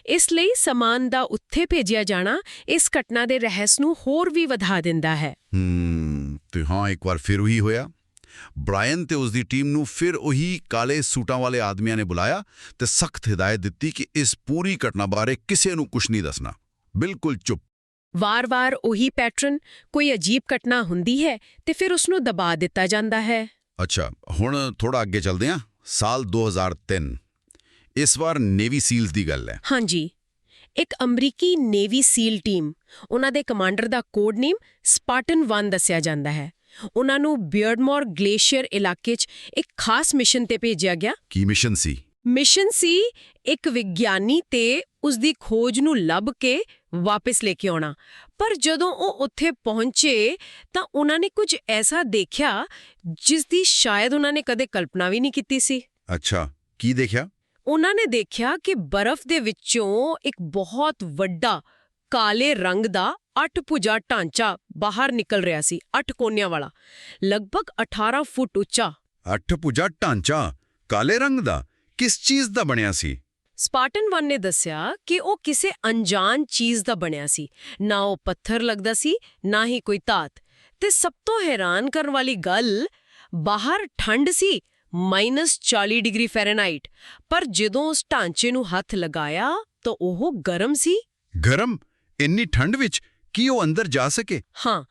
ਇਸ ਲਈ ਸਮਾਨ ਦਾ ਉੱਥੇ ਭੇਜਿਆ ਜਾਣਾ ਇਸ ਘਟਨਾ ਦੇ ਰਹੱਸ ਨੂੰ ਹੋਰ ਵੀ ਵਧਾ ਦਿੰਦਾ ਹੈ। ਹਮ ਤੇ ਹਾਂ, ਇੱਕ ਵਾਰ ਫਿਰ ਉਹੀ ਹੋਇਆ। ਬ੍ਰਾਇਨ ਤੇ ਉਸ ਦੀ ਟੀਮ ਨੂੰ ਫਿਰ ਉਹੀ ਕਾਲੇ ਸੂਟਾਂ ਵਾਲੇ ਆਦਮੀਆਂ ਨੇ ਬੁਲਾਇਆ ਤੇ ਸਖਤ ਹਦਾਇਤ ਦਿੱਤੀ ਕਿ ਇਸ ਪੂਰੀ ਘਟਨਾ ਬਾਰੇ ਕਿਸੇ ਨੂੰ ਕੁਝ ਨਹੀਂ ਦੱਸਣਾ। ਬਿਲਕੁਲ ਚੁੱਪ। ਵਾਰ-ਵਾਰ ਉਹੀ ਪੈਟਰਨ ਕੋਈ ਅਜੀਬ ਘਟਨਾ ਹੁੰਦੀ ਹੈ ਤੇ ਫਿਰ ਉਸ ਨੂੰ ਦਬਾ ਦਿੱਤਾ ਜਾਂਦਾ ਹੈ। ਅੱਛਾ ਹੁਣ ਥੋੜਾ ਅੱਗੇ ਚੱਲਦੇ ਹਾਂ। ਸਾਲ 2003 ਇਸ ਵਾਰ ਨੇਵੀ ਸੀਲਸ ਦੀ ਗੱਲ ਹੈ। ਹਾਂਜੀ। ਇੱਕ ਅਮਰੀਕੀ ਨੇਵੀ ਸੀਲ ਟੀਮ ਉਹਨਾਂ ਦੇ ਕਮਾਂਡਰ ਦਾ ਕੋਡ ਨੇਮ ਸਪਾਰਟਨ 1 ਦੱਸਿਆ ਜਾਂਦਾ ਹੈ। ਉਹਨਾਂ ਨੂੰ ਬੀਅਰਡਮੋਰ ਗਲੇਸ਼ੀਅਰ ਇਲਾਕੇ 'ਚ ਇੱਕ ਖਾਸ ਮਿਸ਼ਨ ਤੇ ਭੇਜਿਆ ਗਿਆ। ਕੀ ਮਿਸ਼ਨ ਸੀ? ਮਿਸ਼ਨ ਸੀ ਇੱਕ ਵਿਗਿਆਨੀ ਤੇ ਉਸ ਦੀ ਖੋਜ ਨੂੰ ਲੱਭ ਕੇ ਵਾਪਸ ਲੈ ਕੇ ਆਉਣਾ। ਪਰ ਜਦੋਂ ਉਹ ਉੱਥੇ ਪਹੁੰਚੇ ਤਾਂ ਉਹਨਾਂ ਨੇ ਕੁਝ ਐਸਾ ਦੇਖਿਆ ਜਿਸ ਦੀ ਸ਼ਾਇਦ ਉਹਨਾਂ ਨੇ ਕਦੇ ਕਲਪਨਾ ਵੀ ਨਹੀਂ ਕੀਤੀ ਸੀ। ਅੱਛਾ ਕੀ ਦੇਖਿਆ? ਉਹਨਾਂ ਨੇ ਦੇਖਿਆ ਕਿ ਬਰਫ਼ ਦੇ ਵਿੱਚੋਂ ਇੱਕ ਬਹੁਤ ਵੱਡਾ ਕਾਲੇ ਰੰਗ ਦਾ ਅੱਠ ਭੁਜਾ ਢਾਂਚਾ ਬਾਹਰ ਨਿਕਲ ਰਿਹਾ ਸੀ ਅੱਠ ਕੋਨਿਆਂ ਵਾਲਾ ਲਗਭਗ 18 ਫੁੱਟ ਉੱਚਾ। ਅੱਠ ਪੁਜਾ ਢਾਂਚਾ ਕਾਲੇ ਰੰਗ ਦਾ? ਕਿਸ ਚੀਜ਼ ਦਾ ਬਣਿਆ ਸੀ? ਸਪਾਰਟਨ 1 ਨੇ ਦੱਸਿਆ ਕਿ ਉਹ ਕਿਸੇ ਅਣਜਾਣ ਚੀਜ਼ ਦਾ ਬਣਿਆ ਸੀ। ਨਾ ਉਹ ਪੱਥਰ ਲੱਗਦਾ ਸੀ ਨਾ ਹੀ ਕੋਈ ਧਾਤ। ਤੇ ਸਭ ਤੋਂ ਹੈਰਾਨ ਕਰਨ ਵਾਲੀ ਗੱਲ ਬਾਹਰ ਠੰਡ ਸੀ -40 ਡਿਗਰੀ ਫੈਰਨਹਾਈਟ। ਪਰ ਜਦੋਂ ਉਸ ਢਾਂਚੇ ਨੂੰ ਹੱਥ ਲਗਾਇਆ ਤਾਂ ਉਹ ਗਰਮ ਸੀ। ਗਰਮ? ਇੰਨੀ ਠੰਡ ਵਿੱਚ ਕੀ ਉਹ ਅੰਦਰ ਜਾ ਸਕੇ? ਹਾਂ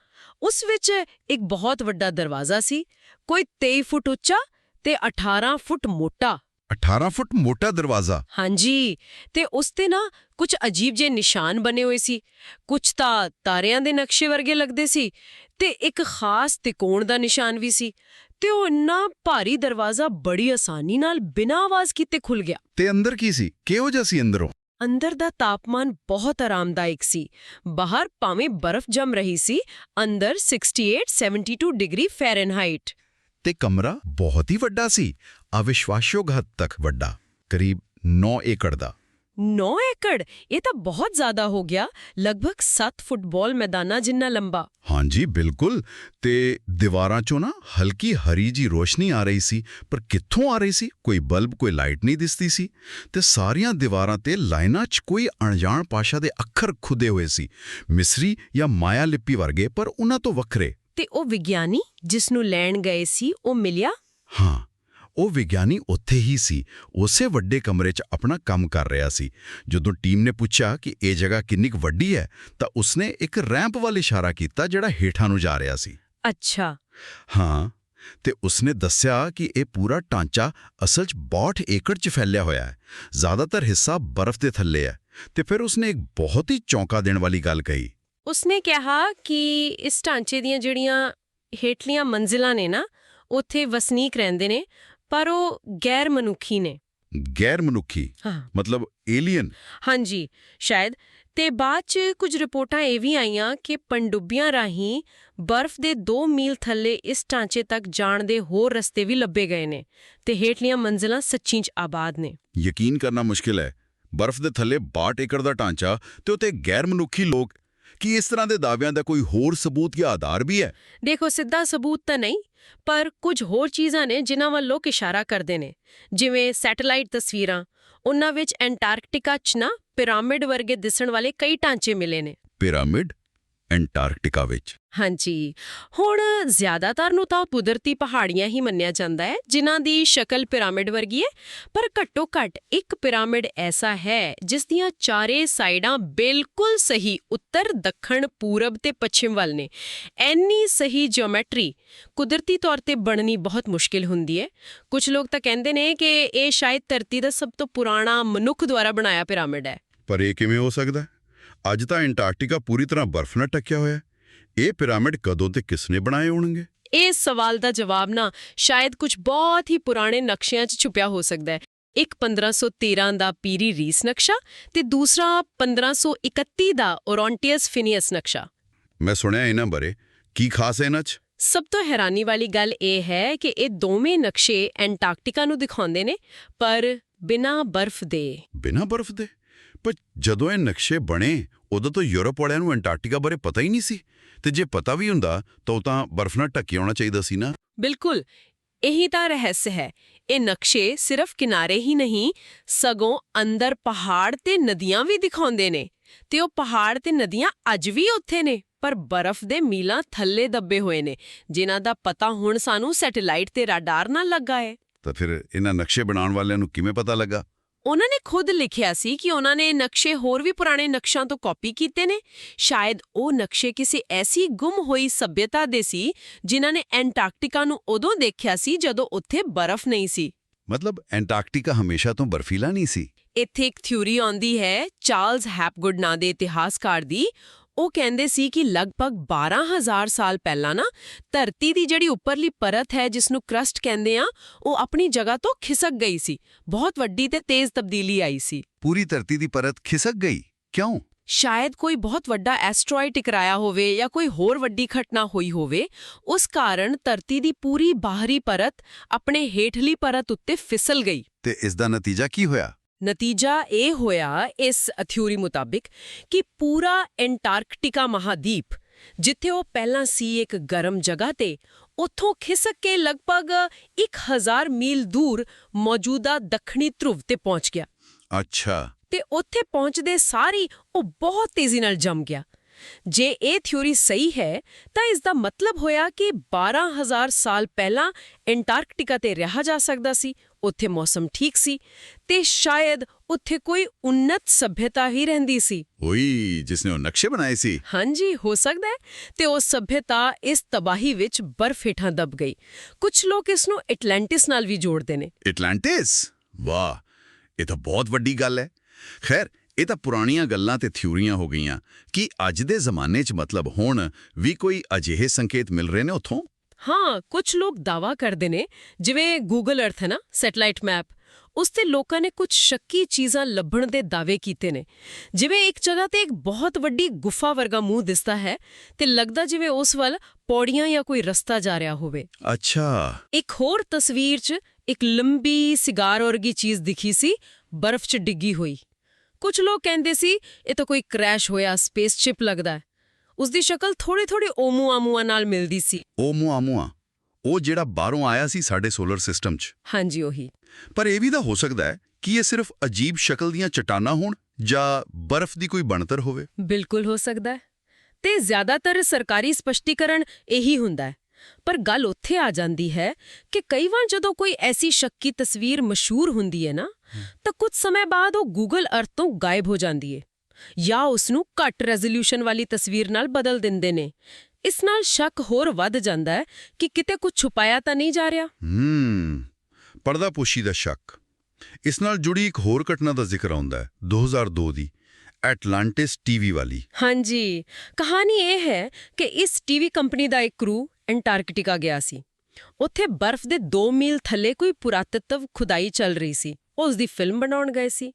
ਉਸ ਵਿੱਚ ਇੱਕ ਬਹੁਤ ਵੱਡਾ ਦਰਵਾਜ਼ਾ ਸੀ। ਕੋਈ 23 ਫੁੱਟ ਉੱਚਾ ਤੇ 18 ਫੁੱਟ ਮੋਟਾ। 18 ਫੁੱਟ ਮੋਟਾ ਦਰਵਾਜ਼ਾ। ਹਾਂਜੀ ਤੇ ਉਸ ਤੇ ਨਾ ਕੁਝ ਅਜੀਬ ਜਿਹੇ ਨਿਸ਼ਾਨ ਬਣੇ ਹੋਏ ਸੀ। ਕੁਝ ਤਾਂ ਤਾਰਿਆਂ ਦੇ ਨਕਸ਼ੇ ਵਰਗੇ ਲੱਗਦੇ ਸੀ ਤੇ ਇੱਕ ਖਾਸ ਤਿਕੋਣ ਦਾ ਨਿਸ਼ਾਨ ਵੀ ਸੀ। ਤੇ ਉਹ ਇੰਨਾ ਭਾਰੀ ਦਰਵਾਜ਼ਾ ਬੜੀ ਆਸਾਨੀ ਨਾਲ ਬਿਨਾਂ ਆਵਾਜ਼ ਕੀਤੇ ਖੁੱਲ ਗਿਆ। ਤੇ ਅੰਦਰ ਕੀ ਸੀ? ਕਿਹੋ ਜਿਹਾ ਸੀ ਅੰਦਰੋਂ? ਅੰਦਰ ਦਾ ਤਾਪਮਾਨ ਬਹੁਤ ਆਰਾਮਦਾਇਕ ਸੀ। ਬਾਹਰ ਭਾਵੇਂ ਬਰਫ਼ ਜੰਮ ਰਹੀ ਸੀ ਅੰਦਰ 68-72 ਡਿਗਰੀ ਫੈਰਨਹਾਈਟ। ਤੇ ਕਮਰਾ ਬਹੁਤ ਹੀ ਵੱਡਾ ਸੀ। ਅਵਿਸ਼ਵਾਸਯੋਗ ਹੱਦ ਤੱਕ ਵੱਡਾ ਕਰੀਬ 9 ਏਕੜ ਦਾ 9 ਏਕੜ ਇਹ ਤਾਂ ਬਹੁਤ ਜ਼ਿਆਦਾ ਹੋ ਗਿਆ ਲਗਭਗ 7 ਫੁੱਟਬਾਲ ਮੈਦਾਨਾਂ ਜਿੰਨਾ ਲੰਬਾ ਹਾਂਜੀ ਬਿਲਕੁਲ ਤੇ ਦੀਵਾਰਾਂ ਚੋਂ ਨਾ ਹਲਕੀ ਹਰੀ ਜੀ ਰੋਸ਼ਨੀ ਆ ਰਹੀ ਸੀ ਪਰ ਕਿੱਥੋਂ ਆ ਰਹੀ ਸੀ ਕੋਈ ਬਲਬ ਕੋਈ ਲਾਈਟ ਨਹੀਂ ਦਿਸਦੀ ਸੀ ਤੇ ਸਾਰੀਆਂ ਦੀਵਾਰਾਂ ਤੇ ਲਾਈਨਾਂ 'ਚ ਕੋਈ ਅਣਜਾਣ ਪਾਸ਼ਾ ਦੇ ਅੱਖਰ ਖੁਦੇ ਹੋਏ ਸੀ ਮਿਸਰੀ ਜਾਂ ਮਾਇਆ ਲਿਪੀ ਵਰਗੇ ਪਰ ਉਹਨਾਂ ਤੋਂ ਵੱਖਰੇ ਤੇ ਉਹ ਵਿਗਿਆਨੀ ਜਿਸ ਨੂੰ ਲੈਣ ਗਏ ਸੀ ਉਹ ਮਿਲਿਆ ਹਾਂ ਉਹ ਵਿਗਿਆਨੀ ਉੱਥੇ ਹੀ ਸੀ ਉਸੇ ਵੱਡੇ ਕਮਰੇ 'ਚ ਆਪਣਾ ਕੰਮ ਕਰ ਰਿਹਾ ਸੀ। ਜਦੋਂ ਟੀਮ ਨੇ ਪੁੱਛਿਆ ਕਿ ਇਹ ਜਗ੍ਹਾ ਕਿੰਨੀ ਕੁ ਵੱਡੀ ਹੈ ਤਾਂ ਉਸਨੇ ਇੱਕ ਰੈਂਪ ਵੱਲ ਇਸ਼ਾਰਾ ਕੀਤਾ ਜਿਹੜਾ ਹੇਠਾਂ ਨੂੰ ਜਾ ਰਿਹਾ ਸੀ। ਅੱਛਾ। ਹਾਂ ਤੇ ਉਸਨੇ ਦੱਸਿਆ ਕਿ ਇਹ ਪੂਰਾ ਢਾਂਚਾ ਅਸਲ 'ਚ 62 ਏਕੜ 'ਚ ਫੈਲਿਆ ਹੋਇਆ ਹੈ। ਜ਼ਿਆਦਾਤਰ ਹਿੱਸਾ ਬਰਫ਼ ਦੇ ਥੱਲੇ ਹੈ। ਤੇ ਫਿਰ ਉਸਨੇ ਇੱਕ ਬਹੁਤ ਹੀ ਚੌਂਕਾ ਦੇਣ ਵਾਲੀ ਗੱਲ ਕਹੀ। ਉਸਨੇ ਕਿਹਾ ਕਿ ਇਸ ਢਾਂਚੇ ਦੀਆਂ ਜਿਹੜੀਆਂ ਹੇਠਲੀਆਂ ਮੰਜ਼ਿਲਾਂ ਨੇ ਨਾ ਉੱਥੇ ਵਸਨੀਕ ਰਹਿੰਦੇ ਨੇ ਪਰ ਉਹ ਗੈਰ ਮਨੁੱਖੀ ਨੇ। ਗੈਰ ਮਨੁੱਖੀ? ਹਾਂ। ਮਤਲਬ ਏਲੀਅਨ ਹਾਂਜੀ ਸ਼ਾਇਦ। ਤੇ ਬਾਅਦ ਚ ਕੁਝ ਰਿਪੋਰਟਾਂ ਇਹ ਵੀ ਆਈਆਂ ਕਿ ਪਣਡੁੱਬੀਆਂ ਰਾਹੀਂ ਬਰਫ਼ ਦੇ 2 ਮੀਲ ਥੱਲੇ ਇਸ ਢਾਂਚੇ ਤੱਕ ਜਾਣ ਦੇ ਹੋਰ ਰਸਤੇ ਵੀ ਲੱਭੇ ਗਏ ਨੇ ਤੇ ਹੇਠਲੀਆਂ ਮੰਜ਼ਿਲਾਂ ਸੱਚੀਂ ਚ ਆਬਾਦ ਨੇ। ਯਕੀਨ ਕਰਨਾ ਮੁਸ਼ਕਿਲ ਹੈ। ਬਰਫ਼ ਦੇ ਥੱਲੇ 62 ਏਕੜ ਦਾ ਢਾਂਚਾ ਤੇ ਉਤੇ ਗੈਰ ਮਨੁੱਖੀ ਲੋਕ ਕੀ ਇਸ ਤਰ੍ਹਾਂ ਦੇ ਦਾਅਵਿਆਂ ਦਾ ਕੋਈ ਹੋਰ ਸਬੂਤ ਜਾਂ ਆਧਾਰ ਵੀ ਹੈ? ਦੇਖੋ ਸਿੱਧਾ ਸਬੂਤ ਤਾਂ ਨਹੀਂ ਪਰ ਕੁਝ ਹੋਰ ਚੀਜ਼ਾਂ ਨੇ ਜਿਨ੍ਹਾਂ ਵੱਲ ਲੋਕ ਇਸ਼ਾਰਾ ਕਰਦੇ ਨੇ, ਜਿਵੇਂ ਸੈਟੇਲਾਈਟ ਤਸਵੀਰਾਂ, ਉਹਨਾਂ ਵਿੱਚ ਐਂਟਾਰਕਟਿਕਾ 'ਚ ਨਾ ਪਿਰਾਮਿਡ ਵਰਗੇ ਦਿਸਣ ਵਾਲੇ ਕਈ ਢਾਂਚੇ ਮਿਲੇ ਨੇ। ਪਿਰਾਮਿਡ ਐਂਟਾਰਕਟਿਕਾ ਵਿੱਚ। ਹਾਂਜੀ। ਹੁਣ ਜ਼ਿਆਦਾਤਰ ਨੂੰ ਤਾਂ ਕੁਦਰਤੀ ਪਹਾੜੀਆਂ ਹੀ ਮੰਨਿਆ ਜਾਂਦਾ ਹੈ, ਜਿਨ੍ਹਾਂ ਦੀ ਸ਼ਕਲ ਪਿਰਾਮਿਡ ਵਰਗੀ ਹੈ, ਪਰ ਘੱਟੋ ਘੱਟ ਇੱਕ ਪਿਰਾਮਿਡ ਐਸਾ ਹੈ, ਜਿਸ ਦੀਆਂ ਚਾਰੇ ਸਾਈਡਾਂ ਬਿਲਕੁਲ ਸਹੀ ਉੱਤਰ, ਦੱਖਣ, ਪੂਰਬ ਤੇ ਪੱਛਮ ਵੱਲ ਨੇ। ਐਨੀ ਸਹੀ ਜਿਓਮੈਟਰੀ ਕੁਦਰਤੀ ਤੌਰ ਤੇ ਬਣਨੀ ਬਹੁਤ ਮੁਸ਼ਕਿਲ ਹੁੰਦੀ ਹੈ। ਕੁਝ ਲੋਕ ਤਾਂ ਕਹਿੰਦੇ ਨੇ ਕਿ ਇਹ ਸ਼ਾਇਦ ਧਰਤੀ ਦਾ ਸਭ ਤੋਂ ਪੁਰਾਣਾ ਮਨੁੱਖ ਦੁਆਰਾ ਬਣਾਇਆ ਪਿਰਾਮਿਡ ਹੈ। ਪਰ ਇਹ ਕਿਵੇਂ ਹੋ ਸਕਦਾ? ਅੱਜ ਤਾਂ ਐਂਟਾਰਕਟਿਕਾ ਪੂਰੀ ਤਰ੍ਹਾਂ ਬਰਫ਼ ਨਾਲ ਢੱਕਿਆ ਹੋਇਆ ਹੈ। ਇਹ ਪਿਰਾਮਿਡ ਕਦੋਂ ਤੇ ਕਿਸ ਨੇ ਬਣਾਏ ਹੋਣਗੇ? ਇਸ ਸਵਾਲ ਦਾ ਜਵਾਬ ਨਾ ਸ਼ਾਇਦ ਕੁਝ ਬਹੁਤ ਹੀ ਪੁਰਾਣੇ ਨਕਸ਼ਿਆਂ 'ਚ ਛੁਪਿਆ ਹੋ ਸਕਦਾ ਹੈ। ਇੱਕ 1513 ਦਾ ਪੀਰੀ ਰੀਸ ਨਕਸ਼ਾ ਤੇ ਦੂਸਰਾ 1531 ਦਾ ਓਰੋਂਟੀਅਸ ਫਿਨੀਅਸ ਨਕਸ਼ਾ। ਮੈਂ ਸੁਣਿਆ ਇਹਨਾਂ ਬਾਰੇ। ਕੀ ਖਾਸ ਹੈ ਇਹਨਾਂ 'ਚ? ਸਭ ਤੋਂ ਹੈਰਾਨੀ ਵਾਲੀ ਗੱਲ ਇਹ ਹੈ ਕਿ ਇਹ ਦੋਵੇਂ ਨਕਸ਼ੇ ਐਂਟਾਰਕਟਿਕਾ ਨੂੰ ਦਿਖਾਉਂਦੇ ਨੇ ਪਰ ਬਿਨਾਂ ਬਰਫ਼ ਦੇ। ਬਿਨਾਂ ਬਰਫ਼ ਦੇ? ਪਰ ਜਦੋਂ ਇਹ ਨਕਸ਼ੇ ਬਣੇ ਉਦੋਂ ਤਾਂ ਯੂਰਪ ਵਾਲਿਆਂ ਨੂੰ ਐਂਟਾਰਕਟਿਕਾ ਬਾਰੇ ਪਤਾ ਹੀ ਨਹੀਂ ਸੀ। ਤੇ ਜੇ ਪਤਾ ਵੀ ਹੁੰਦਾ ਤਾਂ ਉਹ ਤਾਂ ਬਰਫ਼ ਨਾਲ ਢੱਕਿਆ ਹੋਣਾ ਚਾਹੀਦਾ ਸੀ ਨਾ। ਬਿਲਕੁਲ। ਇਹੀ ਤਾਂ ਰਹੱਸ ਹੈ। ਇਹ ਨਕਸ਼ੇ ਸਿਰਫ ਕਿਨਾਰੇ ਹੀ ਨਹੀਂ ਸਗੋਂ ਅੰਦਰ ਪਹਾੜ ਤੇ ਨਦੀਆਂ ਵੀ ਦਿਖਾਉਂਦੇ ਨੇ। ਤੇ ਉਹ ਪਹਾੜ ਤੇ ਨਦੀਆਂ ਅੱਜ ਵੀ ਉੱਥੇ ਨੇ ਪਰ ਬਰਫ਼ ਦੇ ਮੀਲਾਂ ਥੱਲੇ ਦੱਬੇ ਹੋਏ ਨੇ ਜਿਨ੍ਹਾਂ ਦਾ ਪਤਾ ਹੁਣ ਸਾਨੂੰ ਸੈਟੇਲਾਈਟ ਤੇ ਰਾਡਾਰ ਨਾਲ ਲੱਗਾ ਹੈ। ਤਾਂ ਫਿਰ ਇਹਨਾਂ ਨਕਸ਼ੇ ਬਣਾਉਣ ਵਾਲਿਆਂ ਨੂੰ ਕਿਵੇਂ ਪਤਾ ਲੱਗਾ? ਉਹਨਾਂ ਨੇ ਖੁਦ ਲਿਖਿਆ ਸੀ ਕਿ ਉਹਨਾਂ ਨੇ ਨਕਸ਼ੇ ਹੋਰ ਵੀ ਪੁਰਾਣੇ ਨਕਸ਼ਾਂ ਤੋਂ ਕਾਪੀ ਕੀਤੇ ਨੇ। ਸ਼ਾਇਦ ਉਹ ਨਕਸ਼ੇ ਕਿਸੇ ਐਸੀ ਗੁੰਮ ਹੋਈ ਸਭਿਅਤਾ ਦੇ ਸੀ ਜਿਨ੍ਹਾਂ ਨੇ ਐਂਟਾਰਕਟਿਕਾ ਨੂੰ ਉਦੋਂ ਦੇਖਿਆ ਸੀ ਜਦੋਂ ਉੱਥੇ ਬਰਫ਼ ਨਹੀਂ ਸੀ। ਮਤਲਬ ਐਂਟਾਰਕਟਿਕਾ ਹਮੇਸ਼ਾ ਤੋਂ ਬਰਫੀਲਾ ਨਹੀਂ ਸੀ? ਇੱਥੇ ਇੱਕ ਥਿਊਰੀ ਆਉਂਦੀ ਹੈ ਚਾਰਲਸ ਹੈਪਗੁੱਡ ਨਾਂ ਦੇ ਇਤਿਹਾਸਕਾਰ ਦੀ। ਉਹ ਕਹਿੰਦੇ ਸੀ ਕਿ ਲਗਭਗ 12000 ਸਾਲ ਪਹਿਲਾਂ ਨਾ ਧਰਤੀ ਦੀ ਜਿਹੜੀ ਉੱਪਰਲੀ ਪਰਤ ਹੈ ਜਿਸ ਨੂੰ ਕਰਸਟ ਕਹਿੰਦੇ ਆ ਉਹ ਆਪਣੀ ਜਗ੍ਹਾ ਤੋਂ ਖਿਸਕ ਗਈ ਸੀ। ਬਹੁਤ ਵੱਡੀ ਤੇ ਤੇਜ਼ ਤਬਦੀਲੀ ਆਈ ਸੀ। ਪੂਰੀ ਧਰਤੀ ਦੀ ਪਰਤ ਖਿਸਕ ਗਈ? ਕਿਉਂ? ਸ਼ਾਇਦ ਕੋਈ ਬਹੁਤ ਵੱਡਾ ਐਸਟਰੋਇਡ ਟਕਰਾਇਆ ਹੋਵੇ ਜਾਂ ਕੋਈ ਹੋਰ ਵੱਡੀ ਘਟਨਾ ਹੋਈ ਹੋਵੇ ਉਸ ਕਾਰਨ ਧਰਤੀ ਦੀ ਪੂਰੀ ਬਾਹਰੀ ਪਰਤ ਆਪਣੇ ਹੇਠਲੀ ਪਰਤ ਉੱਤੇ ਫਿਸਲ ਗਈ। ਤੇ ਇਸ ਦਾ ਨਤੀਜਾ ਕੀ ਹੋਇਆ? ਨਤੀਜਾ ਇਹ ਹੋਇਆ ਇਸ ਥਿਊਰੀ ਮੁਤਾਬਿਕ ਕਿ ਪੂਰਾ ਐਂਟਾਰਕਟਿਕਾ ਮਹਾਦੀਪ ਜਿੱਥੇ ਉਹ ਪਹਿਲਾਂ ਸੀ ਇੱਕ ਗਰਮ ਜਗ੍ਹਾ ਤੇ ਉੱਥੋਂ ਖਿਸਕ ਕੇ ਲਗਭਗ 1000 ਮੀਲ ਦੂਰ ਮੌਜੂਦਾ ਦੱਖਣੀ ਧਰੁਵ ਤੇ ਪਹੁੰਚ ਗਿਆ। ਅੱਛਾ। ਤੇ ਉੱਥੇ ਪਹੁੰਚਦੇ ਸਾਰੀ ਉਹ ਬਹੁਤ ਤੇਜ਼ੀ ਨਾਲ ਜੰਮ ਗਿਆ। ਜੇ ਇਹ ਥਿਊਰੀ ਸਹੀ ਹੈ ਤਾਂ ਇਸ ਦਾ ਮਤਲਬ ਹੋਇਆ ਕਿ 12000 ਸਾਲ ਪਹਿਲਾਂ ਐਂਟਾਰਕਟਿਕਾ ਤੇ ਰਿਹਾ ਜਾ ਸਕਦਾ ਸੀ ਉੱਥੇ ਮੌਸਮ ਠੀਕ ਸੀ ਤੇ ਸ਼ਾਇਦ ਉੱਥੇ ਕੋਈ ਉન્નਤ ਸਭਿਅਤਾ ਹੀ ਰਹਿੰਦੀ ਸੀ। ਓਏ ਜਿਸਨੇ ਉਹ ਨਕਸ਼ੇ ਬਣਾਏ ਸੀ। ਹਾਂਜੀ ਹੋ ਸਕਦਾ ਹੈ ਤੇ ਉਹ ਸਭਿਅਤਾ ਇਸ ਤਬਾਹੀ ਵਿੱਚ ਬਰਫ਼ ਹੇਠਾਂ ਦਬ ਗਈ। ਕੁਝ ਲੋਕ ਇਸ ਨੂੰ ਐਟਲੈਂਟਿਸ ਨਾਲ ਵੀ ਜੋੜਦੇ ਨੇ। ਐਟਲਾਂਟਿਸ? ਵਾਹ ਇਹ ਤਾਂ ਬਹੁਤ ਵੱਡੀ ਗੱਲ ਹੈ। ਖੈਰ ਇਹ ਤਾਂ ਪੁਰਾਣੀਆਂ ਗੱਲਾਂ ਤੇ ਥਿਊਰੀਆਂ ਹੋ ਗਈਆਂ। ਕਿ ਅੱਜ ਦੇ ਜ਼ਮਾਨੇ 'ਚ ਮਤਲਬ ਹੁਣ ਵੀ ਕੋਈ ਅਜਿਹੇ ਸੰਕੇਤ ਮਿਲ ਰਹੇ ਨੇ ਉੱਥੋਂ? ਹਾਂ ਕੁਝ ਲੋਕ ਦਾਵਾ ਕਰਦੇ ਨੇ ਜਿਵੇਂ ਗੂਗਲ ਅਰਥ ਹੈ ਨਾ ਸੈਟਲਾਈਟ ਮੈਪ ਉਸ ਤੇ ਲੋਕਾਂ ਨੇ ਕੁਝ ਸ਼ੱਕੀ ਚੀਜ਼ਾਂ ਲੱਭਣ ਦੇ ਦਾਅਵੇ ਕੀਤੇ ਨੇ। ਜਿਵੇਂ ਇੱਕ ਜਗ੍ਹਾ ਤੇ ਇੱਕ ਬਹੁਤ ਵੱਡੀ ਗੁਫਾ ਵਰਗਾ ਮੂੰਹ ਦਿਸਦਾ ਹੈ ਤੇ ਲੱਗਦਾ ਜਿਵੇਂ ਉਸ ਵੱਲ ਪੌੜੀਆਂ ਜਾਂ ਕੋਈ ਰਸਤਾ ਜਾ ਰਿਹਾ ਹੋਵੇ। ਅੱਛਾ। ਇੱਕ ਹੋਰ ਤਸਵੀਰ 'ਚ ਇੱਕ ਲੰਬੀ ਸਿਗਾਰ ਵਰਗੀ ਚੀਜ਼ ਦਿਖੀ ਸੀ ਬਰਫ਼ 'ਚ ਡਿੱਗੀ ਹੋਈ। ਕੁਝ ਲੋਕ ਕਹਿੰਦੇ ਸੀ ਇਹ ਤਾਂ ਕੋਈ ਕ੍ਰੈਸ਼ ਹੋਇਆ ਸਪੇਸਸ਼ਿਪ ਲੱਗਦਾ ਹੈ। ਉਸ ਦੀ ਸ਼ਕਲ ਥੋੜੀ ਥੋੜੀ ਓਮੂ ਆਮੂਆ ਨਾਲ ਮਿਲਦੀ ਸੀ। ਉਹ ਮੁਆਮੂਆ ਉਹ ਜਿਹੜਾ ਬਾਹਰੋਂ ਆਇਆ ਸੀ ਸਾਡੇ ਸੋਲਰ ਸਿਸਟਮ 'ਚ। ਹਾਂਜੀ ਉਹੀ। ਪਰ ਇਹ ਵੀ ਤਾਂ ਹੋ ਸਕਦਾ ਹੈ ਕਿ ਇਹ ਸਿਰਫ ਅਜੀਬ ਸ਼ਕਲ ਦੀਆਂ ਚਟਾਨਾਂ ਹੋਣ ਜਾਂ ਬਰਫ਼ ਦੀ ਕੋਈ ਬਣਤਰ ਹੋਵੇ। ਬਿਲਕੁਲ ਹੋ ਸਕਦਾ ਹੈ। ਤੇ ਜ਼ਿਆਦਾਤਰ ਸਰਕਾਰੀ ਸਪਸ਼ਟੀਕਰਨ ਇਹੀ ਹੁੰਦਾ ਹੈ। ਪਰ ਗੱਲ ਉੱਥੇ ਆ ਜਾਂਦੀ ਹੈ ਕਿ ਕਈ ਵਾਰ ਜਦੋਂ ਕੋਈ ਐਸੀ ਸ਼ੱਕੀ ਤਸਵੀਰ ਮਸ਼ਹੂਰ ਹੁੰਦੀ ਹੈ ਨਾ ਤਾਂ ਕੁਝ ਸਮੇਂ ਬਾਅਦ ਉਹ ਗੂਗਲ ਅਰਥ ਤੋਂ ਗਾਇਬ ਹੋ ਜਾਂਦੀ ਹੈ। ਜਾਂ ਉਸ ਨੂੰ ਘੱਟ ਰੈਜ਼ੋਲੂਸ਼ਨ ਵਾਲੀ ਤਸਵੀਰ ਨਾਲ ਬਦਲ ਦਿੰਦੇ ਨੇ। ਇਸ ਨਾਲ ਸ਼ੱਕ ਹੋਰ ਵੱਧ ਜਾਂਦਾ ਹੈ ਕਿ ਕਿਤੇ ਕੁਝ ਛੁਪਾਇਆ ਤਾਂ ਨਹੀਂ ਜਾ ਰਿਹਾ। ਹੂੰ ਪਰਦਾਪੋਸ਼ੀ ਦਾ ਸ਼ੱਕ। ਇਸ ਨਾਲ ਜੁੜੀ ਇੱਕ ਹੋਰ ਘਟਨਾ ਦਾ ਜ਼ਿਕਰ ਆਉਂਦਾ ਹੈ 2002 ਦੀ ਐਟਲਾਂਟਿਸ ਟੀਵੀ ਵਾਲੀ। ਹਾਂਜੀ ਕਹਾਣੀ ਇਹ ਹੈ ਕਿ ਇਸ ਟੀਵੀ ਕੰਪਨੀ ਦਾ ਇੱਕ ਕਰੂ ਐਂਟਾਰਕਟਿਕਾ ਗਿਆ ਸੀ। ਉੱਥੇ ਬਰਫ਼ ਦੇ 2 ਮੀਲ ਥੱਲੇ ਕੋਈ ਪੁਰਾਤਤਵ ਖੁਦਾਈ ਚੱਲ ਰਹੀ ਸੀ। ਉਸ ਦੀ ਫਿਲਮ ਬਣਾਉਣ ਗਏ ਸੀ।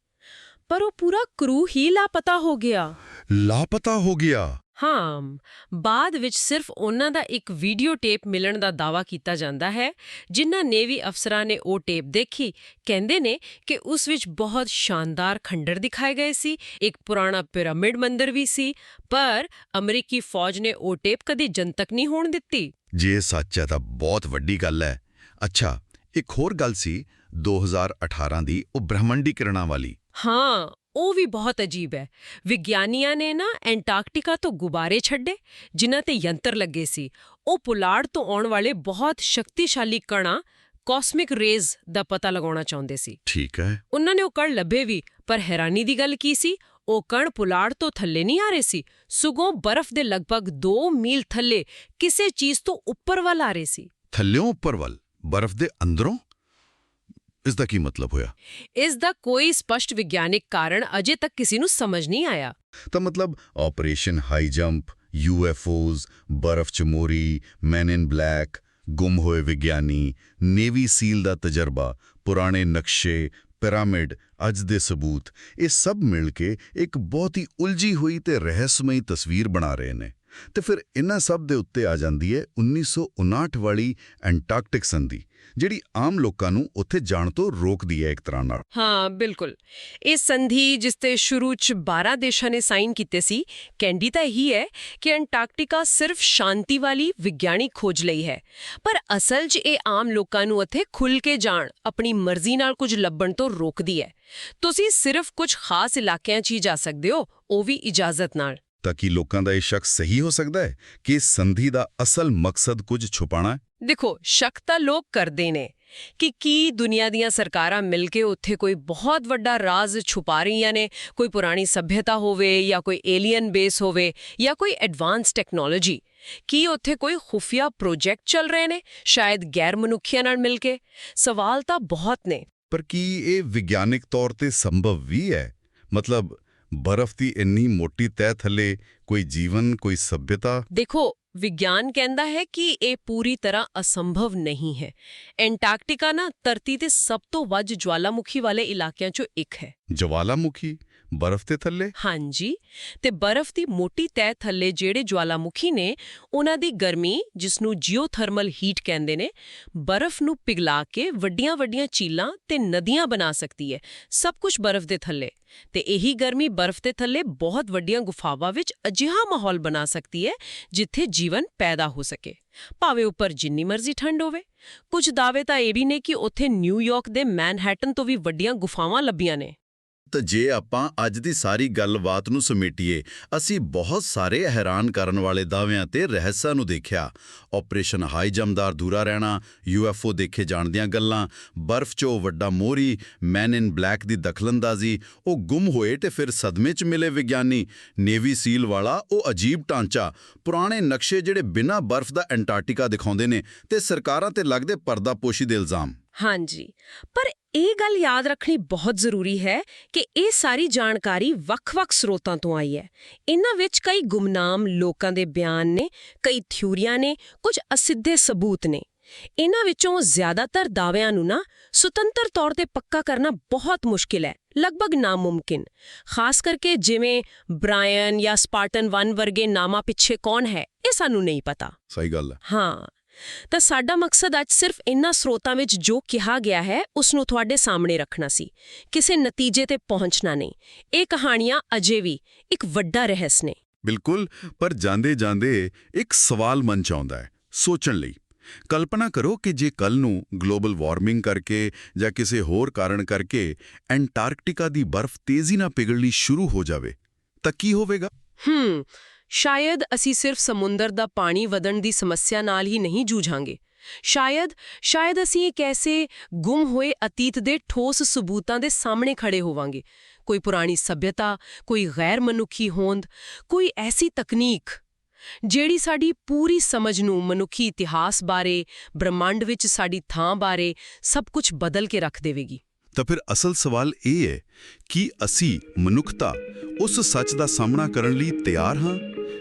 ਪਰ ਉਹ ਪੂਰਾ ਕਰੂ ਹੀ ਲਾਪਤਾ ਹੋ ਗਿਆ। ਲਾਪਤਾ ਹੋ ਗਿਆ? ਹਾਂ ਬਾਅਦ ਵਿੱਚ ਸਿਰਫ ਉਹਨਾਂ ਦਾ ਇੱਕ ਵੀਡੀਓ ਟੇਪ ਮਿਲਣ ਦਾ ਦਾਵਾ ਕੀਤਾ ਜਾਂਦਾ ਹੈ ਜਿਨ੍ਹਾਂ ਨੇਵੀ ਅਫਸਰਾਂ ਨੇ ਉਹ ਟੇਪ ਦੇਖੀ। ਕਹਿੰਦੇ ਨੇ ਕਿ ਉਸ ਵਿੱਚ ਬਹੁਤ ਸ਼ਾਨਦਾਰ ਖੰਡਰ ਦਿਖਾਏ ਗਏ ਸੀ ਇੱਕ ਪੁਰਾਣਾ ਪਿਰਾਮਿਡ ਮੰਦਿਰ ਵੀ ਸੀ ਪਰ ਅਮਰੀਕੀ ਫੌਜ ਨੇ ਉਹ ਟੇਪ ਕਦੇ ਜਨਤਕ ਨਹੀਂ ਹੋਣ ਦਿੱਤੀ। ਜੇ ਸੱਚ ਹੈ ਤਾਂ ਬਹੁਤ ਵੱਡੀ ਗੱਲ ਹੈ। ਅੱਛਾ ਇੱਕ ਹੋਰ ਗੱਲ ਸੀ 2018 ਦੀ ਉਹ ਬ੍ਰਹਮੰਡੀ ਕਿਰਨਾਂ ਵਾਲੀ। ਹਾਂ ਉਹ ਵੀ ਬਹੁਤ ਅਜੀਬ ਹੈ। ਵਿਗਿਆਨੀਆਂ ਨੇ ਨਾ ਐਂਟਾਰਕਟਿਕਾ ਤੋਂ ਗੁਬਾਰੇ ਛੱਡੇ ਜਿਨ੍ਹਾਂ ਤੇ ਯੰਤਰ ਲੱਗੇ ਸੀ। ਉਹ ਪੁਲਾੜ ਤੋਂ ਆਉਣ ਵਾਲੇ ਬਹੁਤ ਸ਼ਕਤੀਸ਼ਾਲੀ ਕਣਾਂ ਕਾਸਮਿਕ ਰੇਜ਼ ਦਾ ਪਤਾ ਲਗਾਉਣਾ ਚਾਹੁੰਦੇ ਸੀ। ਠੀਕ ਹੈ। ਉਹਨਾਂ ਨੇ ਉਹ ਕਣ ਲੱਭੇ ਵੀ ਪਰ ਹੈਰਾਨੀ ਦੀ ਗੱਲ ਕੀ ਸੀ? ਉਹ ਕਣ ਪੁਲਾੜ ਤੋਂ ਥੱਲੇ ਨਹੀਂ ਆ ਰਹੇ ਸੀ। ਸਗੋਂ ਬਰਫ਼ ਦੇ ਲਗਭਗ 2 ਮੀਲ ਥੱਲੇ ਕਿਸੇ ਚੀਜ਼ ਤੋਂ ਉੱਪਰ ਵੱਲ ਆ ਰਹੇ ਸੀ। ਥੱਲਿਓਂ ਉੱਪਰ ਵੱਲ? ਬਰਫ਼ ਦੇ ਅੰਦਰੋਂ? ਇਸ ਦਾ ਕੀ ਮਤਲਬ ਹੋਇਆ? ਇਸ ਦਾ ਕੋਈ ਸਪਸ਼ਟ ਵਿਗਿਆਨਿਕ ਕਾਰਨ ਅਜੇ ਤੱਕ ਕਿਸੇ ਨੂੰ ਸਮਝ ਨਹੀਂ ਆਇਆ। ਤਾਂ ਮਤਲਬ ਆਪਰੇਸ਼ਨ ਹਾਈ ਜੰਪ ਯੂਐਫਓਜ਼ ਬਰਫ਼ ਚ ਮੋਰੀ ਮੈਨ ਇਨ ਬਲੈਕ ਗੁੰਮ ਹੋਏ ਵਿਗਿਆਨੀ ਨੇਵੀ ਸੀਲ ਦਾ ਤਜਰਬਾ ਪੁਰਾਣੇ ਨਕਸ਼ੇ ਪਿਰਾਮਿਡ ਅੱਜ ਦੇ ਸਬੂਤ ਇਹ ਸਭ ਮਿਲ ਕੇ ਇੱਕ ਬਹੁਤ ਹੀ ਉਲਝੀ ਹੋਈ ਤੇ ਰਹੱਸਮਈ ਤਸਵੀਰ ਬਣਾ ਰਹੇ ਨੇ। ਤੇ ਫਿਰ ਇਹਨਾਂ ਸਭ ਦੇ ਉੱਤੇ ਆ ਜਾਂਦੀ ਹੈ 1959 ਵਾਲੀ ਐਂਟਾਰਕਟਿਕ ਸੰਧੀ। ਜਿਹੜੀ ਆਮ ਲੋਕਾਂ ਨੂੰ ਉੱਥੇ ਜਾਣ ਤੋਂ ਰੋਕਦੀ ਹੈ ਇੱਕ ਤਰ੍ਹਾਂ ਨਾਲ। ਹਾਂ ਬਿਲਕੁਲ। ਇਹ ਸੰਧੀ ਜਿਸ ਤੇ ਸ਼ੁਰੂ ਚ 12 ਦੇਸ਼ਾਂ ਨੇ ਸਾਈਨ ਕੀਤੇ ਸੀ ਕਹਿੰਦੀ ਤਾਂ ਇਹੀ ਹੈ ਕਿ ਅੰਟਾਰਕਟਿਕਾ ਸਿਰਫ ਸ਼ਾਂਤੀ ਵਾਲੀ ਵਿਗਿਆਨਿਕ ਖੋਜ ਲਈ ਹੈ। ਪਰ ਅਸਲ 'ਚ ਇਹ ਆਮ ਲੋਕਾਂ ਨੂੰ ਉੱਥੇ ਖੁੱਲ ਕੇ ਜਾਣ ਆਪਣੀ ਮਰਜ਼ੀ ਨਾਲ ਕੁਝ ਲੱਭਣ ਤੋਂ ਰੋਕਦੀ ਹੈ। ਤੁਸੀਂ ਸਿਰਫ ਕੁਝ ਖਾਸ ਇਲਾਕਿਆਂ 'ਚ ਹੀ ਜਾ ਸਕਦੇ ਹੋ ਉਹ ਵੀ ਇਜਾਜ਼ਤ ਨਾਲ। ਤਾਂ ਕਿ ਲੋਕਾਂ ਦਾ ਇਹ ਸ਼ੱਕ ਸਹੀ ਹੋ ਸਕਦਾ ਹੈ ਕਿ ਸੰਧੀ ਦਾ ਅਸਲ ਮਕਸਦ ਕੁਝ ਛੁਪਾਣਾ ਦੇਖੋ ਸ਼ੱਕ ਤਾਂ ਲੋਕ ਕਰਦੇ ਨੇ ਕਿ ਕੀ ਦੁਨੀਆ ਦੀਆਂ ਸਰਕਾਰਾਂ ਮਿਲ ਕੇ ਉੱਥੇ ਕੋਈ ਬਹੁਤ ਵੱਡਾ ਰਾਜ਼ ਛੁਪਾ ਰਹੀਆਂ ਨੇ ਕੋਈ ਪੁਰਾਣੀ ਸਭਿਅਤਾ ਹੋਵੇ ਜਾਂ ਕੋਈ ਏਲੀਅਨ ਬੇਸ ਹੋਵੇ ਜਾਂ ਕੋਈ ਐਡਵਾਂਸ ਟੈਕਨੋਲੋਜੀ ਕੀ ਉੱਥੇ ਕੋਈ ਖੁਫੀਆ ਪ੍ਰੋਜੈਕਟ ਚੱਲ ਰਹੇ ਨੇ ਸ਼ਾਇਦ ਗੈਰ ਮਨੁੱਖੀਆਂ ਨਾਲ ਮਿਲ ਕੇ? ਸਵਾਲ ਤਾਂ ਬਹੁਤ ਨੇ। ਪਰ ਕੀ ਇਹ ਵਿਗਿਆਨਿਕ ਤੌਰ ਤੇ ਸੰਭਵ ਵੀ ਹੈ? ਮਤਲਬ ਬਰਫ਼ ਦੀ ਇੰਨੀ ਮੋਟੀ ਤਹਿ ਥੱਲੇ ਕੋਈ ਜੀਵਨ ਕੋਈ ਸਭਿਅਤਾ? ਦੇਖੋ ਵਿਗਿਆਨ ਕਹਿੰਦਾ ਹੈ ਕਿ ਇਹ ਪੂਰੀ ਤਰ੍ਹਾਂ ਅਸੰਭਵ ਨਹੀਂ ਹੈ। ਐਂਟਾਰਕਟਿਕਾ ਨਾ ਧਰਤੀ ਤੇ ਸਭ ਤੋਂ ਵੱਧ ਜਵਾਲਾਮੁਖੀ ਵਾਲੇ ਇਲਾਕਿਆਂ 'ਚੋਂ ਇੱਕ ਹੈ। ਜਵਾਲਾਮੁਖੀ? ਬਰਫ਼ ਦੇ ਥੱਲੇ? ਹਾਂਜੀ, ਤੇ ਬਰਫ਼ ਦੀ ਮੋਟੀ ਤਹਿ ਥੱਲੇ ਜਿਹੜੇ ਜਵਾਲਾਮੁਖੀ ਨੇ, ਉਹਨਾਂ ਦੀ ਗਰਮੀ ਜਿਸ ਨੂੰ ਜੀਓਥਰਮਲ ਹੀਟ ਕਹਿੰਦੇ ਨੇ, ਬਰਫ਼ ਨੂੰ ਪਿਘਲਾ ਕੇ ਵੱਡੀਆਂ-ਵੱਡੀਆਂ ਝੀਲਾਂ ਤੇ ਨਦੀਆਂ ਬਣਾ ਸਕਦੀ ਹੈ, ਸਭ ਕੁਝ ਬਰਫ਼ ਦੇ ਥੱਲੇ। ਤੇ ਇਹੀ ਗਰਮੀ ਬਰਫ਼ ਦੇ ਥੱਲੇ ਬਹੁਤ ਵੱਡੀਆਂ ਗੁਫਾਵਾਂ ਵਿੱਚ ਅਜਿਹਾ ਮਾਹੌਲ ਬਣਾ ਸਕਦੀ ਹੈ, ਜਿੱਥੇ ਜੀਵਨ ਪੈਦਾ ਹੋ ਸਕੇ। ਭਾਵੇਂ ਉੱਪਰ ਜਿੰਨੀ ਮਰਜ਼ੀ ਠੰਡ ਹੋਵੇ। ਕੁਝ ਦਾਅਵੇ ਤਾਂ ਇਹ ਵੀ ਨੇ ਕਿ ਉੱਥੇ ਨਿਊਯਾਰਕ ਦੇ ਮੈਨਹੈਟਨ ਤੋਂ ਵੀ ਵੱਡੀਆਂ ਗੁਫਾਵਾਂ ਲੱਭੀਆਂ ਨੇ। ਤਾਂ ਜੇ ਆਪਾਂ ਅੱਜ ਦੀ ਸਾਰੀ ਗੱਲਬਾਤ ਨੂੰ ਸਮੇਟੀਏ, ਅਸੀਂ ਬਹੁਤ ਸਾਰੇ ਹੈਰਾਨ ਕਰਨ ਵਾਲੇ ਦਾਅਵਿਆਂ ਤੇ ਰਹੱਸਾਂ ਨੂੰ ਦੇਖਿਆ। ਆਪਰੇਸ਼ਨ ਹਾਈ ਜੰਮਦਾਰ ਦੂਰਾ ਰਹਿਣਾ ਯੂਐਫਓ ਦੇਖੇ ਜਾਣ ਦੀਆਂ ਗੱਲਾਂ, ਬਰਫ਼ 'ਚੋਂ ਵੱਡਾ ਮੋਰੀ ਮੈਨ ਇਨ ਬਲੈਕ ਦੀ ਦਖਲਅੰਦਾਜ਼ੀ, ਉਹ ਗੁੰਮ ਹੋਏ ਤੇ ਫਿਰ ਸਦਮੇ 'ਚ ਮਿਲੇ ਵਿਗਿਆਨੀ ਨੇਵੀ ਸੀਲ ਵਾਲਾ ਉਹ ਅਜੀਬ ਢਾਂਚਾ, ਪੁਰਾਣੇ ਨਕਸ਼ੇ ਜਿਹੜੇ ਬਿਨਾਂ ਬਰਫ਼ ਦਾ ਐਂਟਾਰਕਟਿਕਾ ਦਿਖਾਉਂਦੇ ਨੇ ਤੇ ਸਰਕਾਰਾਂ ਤੇ ਲੱਗਦੇ ਪਰਦਾਪੋਸ਼ੀ ਦੇ ਇਲਜ਼ਾਮ। ਹਾਂਜੀ, ਪਰ ਇਹ ਗੱਲ ਯਾਦ ਰੱਖਣੀ ਬਹੁਤ ਜ਼ਰੂਰੀ ਹੈ ਕਿ ਇਹ ਸਾਰੀ ਜਾਣਕਾਰੀ ਵੱਖ-ਵੱਖ ਸਰੋਤਾਂ ਤੋਂ ਆਈ ਹੈ। ਇਹਨਾਂ ਵਿੱਚ ਕਈ ਗੁਮਨਾਮ ਲੋਕਾਂ ਦੇ ਬਿਆਨ ਨੇ ਕਈ ਥਿਊਰੀਆਂ ਨੇ ਕੁਝ ਅਸਿੱਧੇ ਸਬੂਤ ਨੇ। ਇਹਨਾਂ ਵਿੱਚੋਂ ਜ਼ਿਆਦਾਤਰ ਦਾਅਵਿਆਂ ਨੂੰ ਨਾ ਸੁਤੰਤਰ ਤੌਰ ਤੇ ਪੱਕਾ ਕਰਨਾ ਬਹੁਤ ਮੁਸ਼ਕਿਲ ਹੈ ਲਗਭਗ ਨਾਮੁਮਕਿਨ। ਖਾਸ ਕਰਕੇ ਜਿਵੇਂ ਬ੍ਰਾਇਨ ਜਾਂ ਸਪਾਰਟਨ 1 ਵਰਗੇ ਨਾਮਾਂ ਪਿੱਛੇ ਕੌਣ ਹੈ ਇਹ ਸਾਨੂੰ ਨਹੀਂ ਪਤਾ। ਸਹੀ ਗੱਲ ਹੈ। ਹਾਂ ਤਾਂ ਸਾਡਾ ਮਕਸਦ ਅੱਜ ਸਿਰਫ ਇਨ੍ਹਾਂ ਸਰੋਤਾਂ ਵਿੱਚ ਜੋ ਕਿਹਾ ਗਿਆ ਹੈ ਉਸ ਨੂੰ ਤੁਹਾਡੇ ਸਾਹਮਣੇ ਰੱਖਣਾ ਸੀ। ਕਿਸੇ ਨਤੀਜੇ ਤੇ ਪਹੁੰਚਣਾ ਨਹੀਂ। ਇਹ ਕਹਾਣੀਆਂ ਅਜੇ ਵੀ ਇੱਕ ਵੱਡਾ ਰਹੱਸ ਨੇ। ਬਿਲਕੁਲ ਪਰ ਜਾਂਦੇ ਜਾਂਦੇ ਇੱਕ ਸਵਾਲ ਮਨ ਚ ਆਉਂਦਾ ਹੈ ਸੋਚਣ ਲਈ। ਕਲਪਨਾ ਕਰੋ ਕਿ ਜੇ ਕੱਲ ਨੂੰ ਗਲੋਬਲ ਵਾਰਮਿੰਗ ਕਰਕੇ ਜਾਂ ਕਿਸੇ ਹੋਰ ਕਾਰਨ ਕਰਕੇ ਐਂਟਾਰਕਟਿਕਾ ਦੀ ਬਰਫ਼ ਤੇਜ਼ੀ ਨਾਲ ਪਿਘਲਣੀ ਸ਼ੁਰੂ ਹੋ ਜਾਵੇ ਤਾਂ ਕੀ ਹੋਵੇਗਾ? ਹੂੰ ਸ਼ਾਇਦ ਅਸੀਂ ਸਿਰਫ ਸਮੁੰਦਰ ਦਾ ਪਾਣੀ ਵਧਣ ਦੀ ਸਮੱਸਿਆ ਨਾਲ ਹੀ ਨਹੀਂ ਜੂਝਾਂਗੇ। ਸ਼ਾਇਦ ਸ਼ਾਇਦ ਅਸੀਂ ਇੱਕ ਐਸੇ ਗੁੰਮ ਹੋਏ ਅਤੀਤ ਦੇ ਠੋਸ ਸਬੂਤਾਂ ਦੇ ਸਾਹਮਣੇ ਖੜੇ ਹੋਵਾਂਗੇ। ਕੋਈ ਪੁਰਾਣੀ ਸਭਿਅਤਾ, ਕੋਈ ਗੈਰ ਮਨੁੱਖੀ ਹੋਂਦ, ਕੋਈ ਐਸੀ ਤਕਨੀਕ ਜਿਹੜੀ ਸਾਡੀ ਪੂਰੀ ਸਮਝ ਨੂੰ ਮਨੁੱਖੀ ਇਤਿਹਾਸ ਬਾਰੇ, ਬ੍ਰਹਿਮੰਡ ਵਿੱਚ ਸਾਡੀ ਥਾਂ ਬਾਰੇ ਸਭ ਕੁਝ ਬਦਲ ਕੇ ਰੱਖ ਦੇਵੇਗੀ। ਤਾਂ ਫਿਰ ਅਸਲ ਸਵਾਲ ਇਹ ਹੈ ਕਿ ਅਸੀਂ ਮਨੁੱਖਤਾ ਉਸ ਸੱਚ ਦਾ ਸਾਹਮਣਾ ਕਰਨ ਲਈ ਤਿਆਰ ਹਾਂ,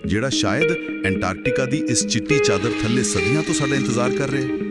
ਜਿਹੜਾ ਸ਼ਾਇਦ ਐਂਟਾਰਕਟਿਕਾ ਦੀ ਇਸ ਚਿੱਟੀ ਚਾਦਰ ਥੱਲੇ ਸਦੀਆਂ ਤੋਂ ਸਾਡਾ ਇੰਤਜ਼ਾਰ ਕਰ ਰਿਹਾ ਹੈ?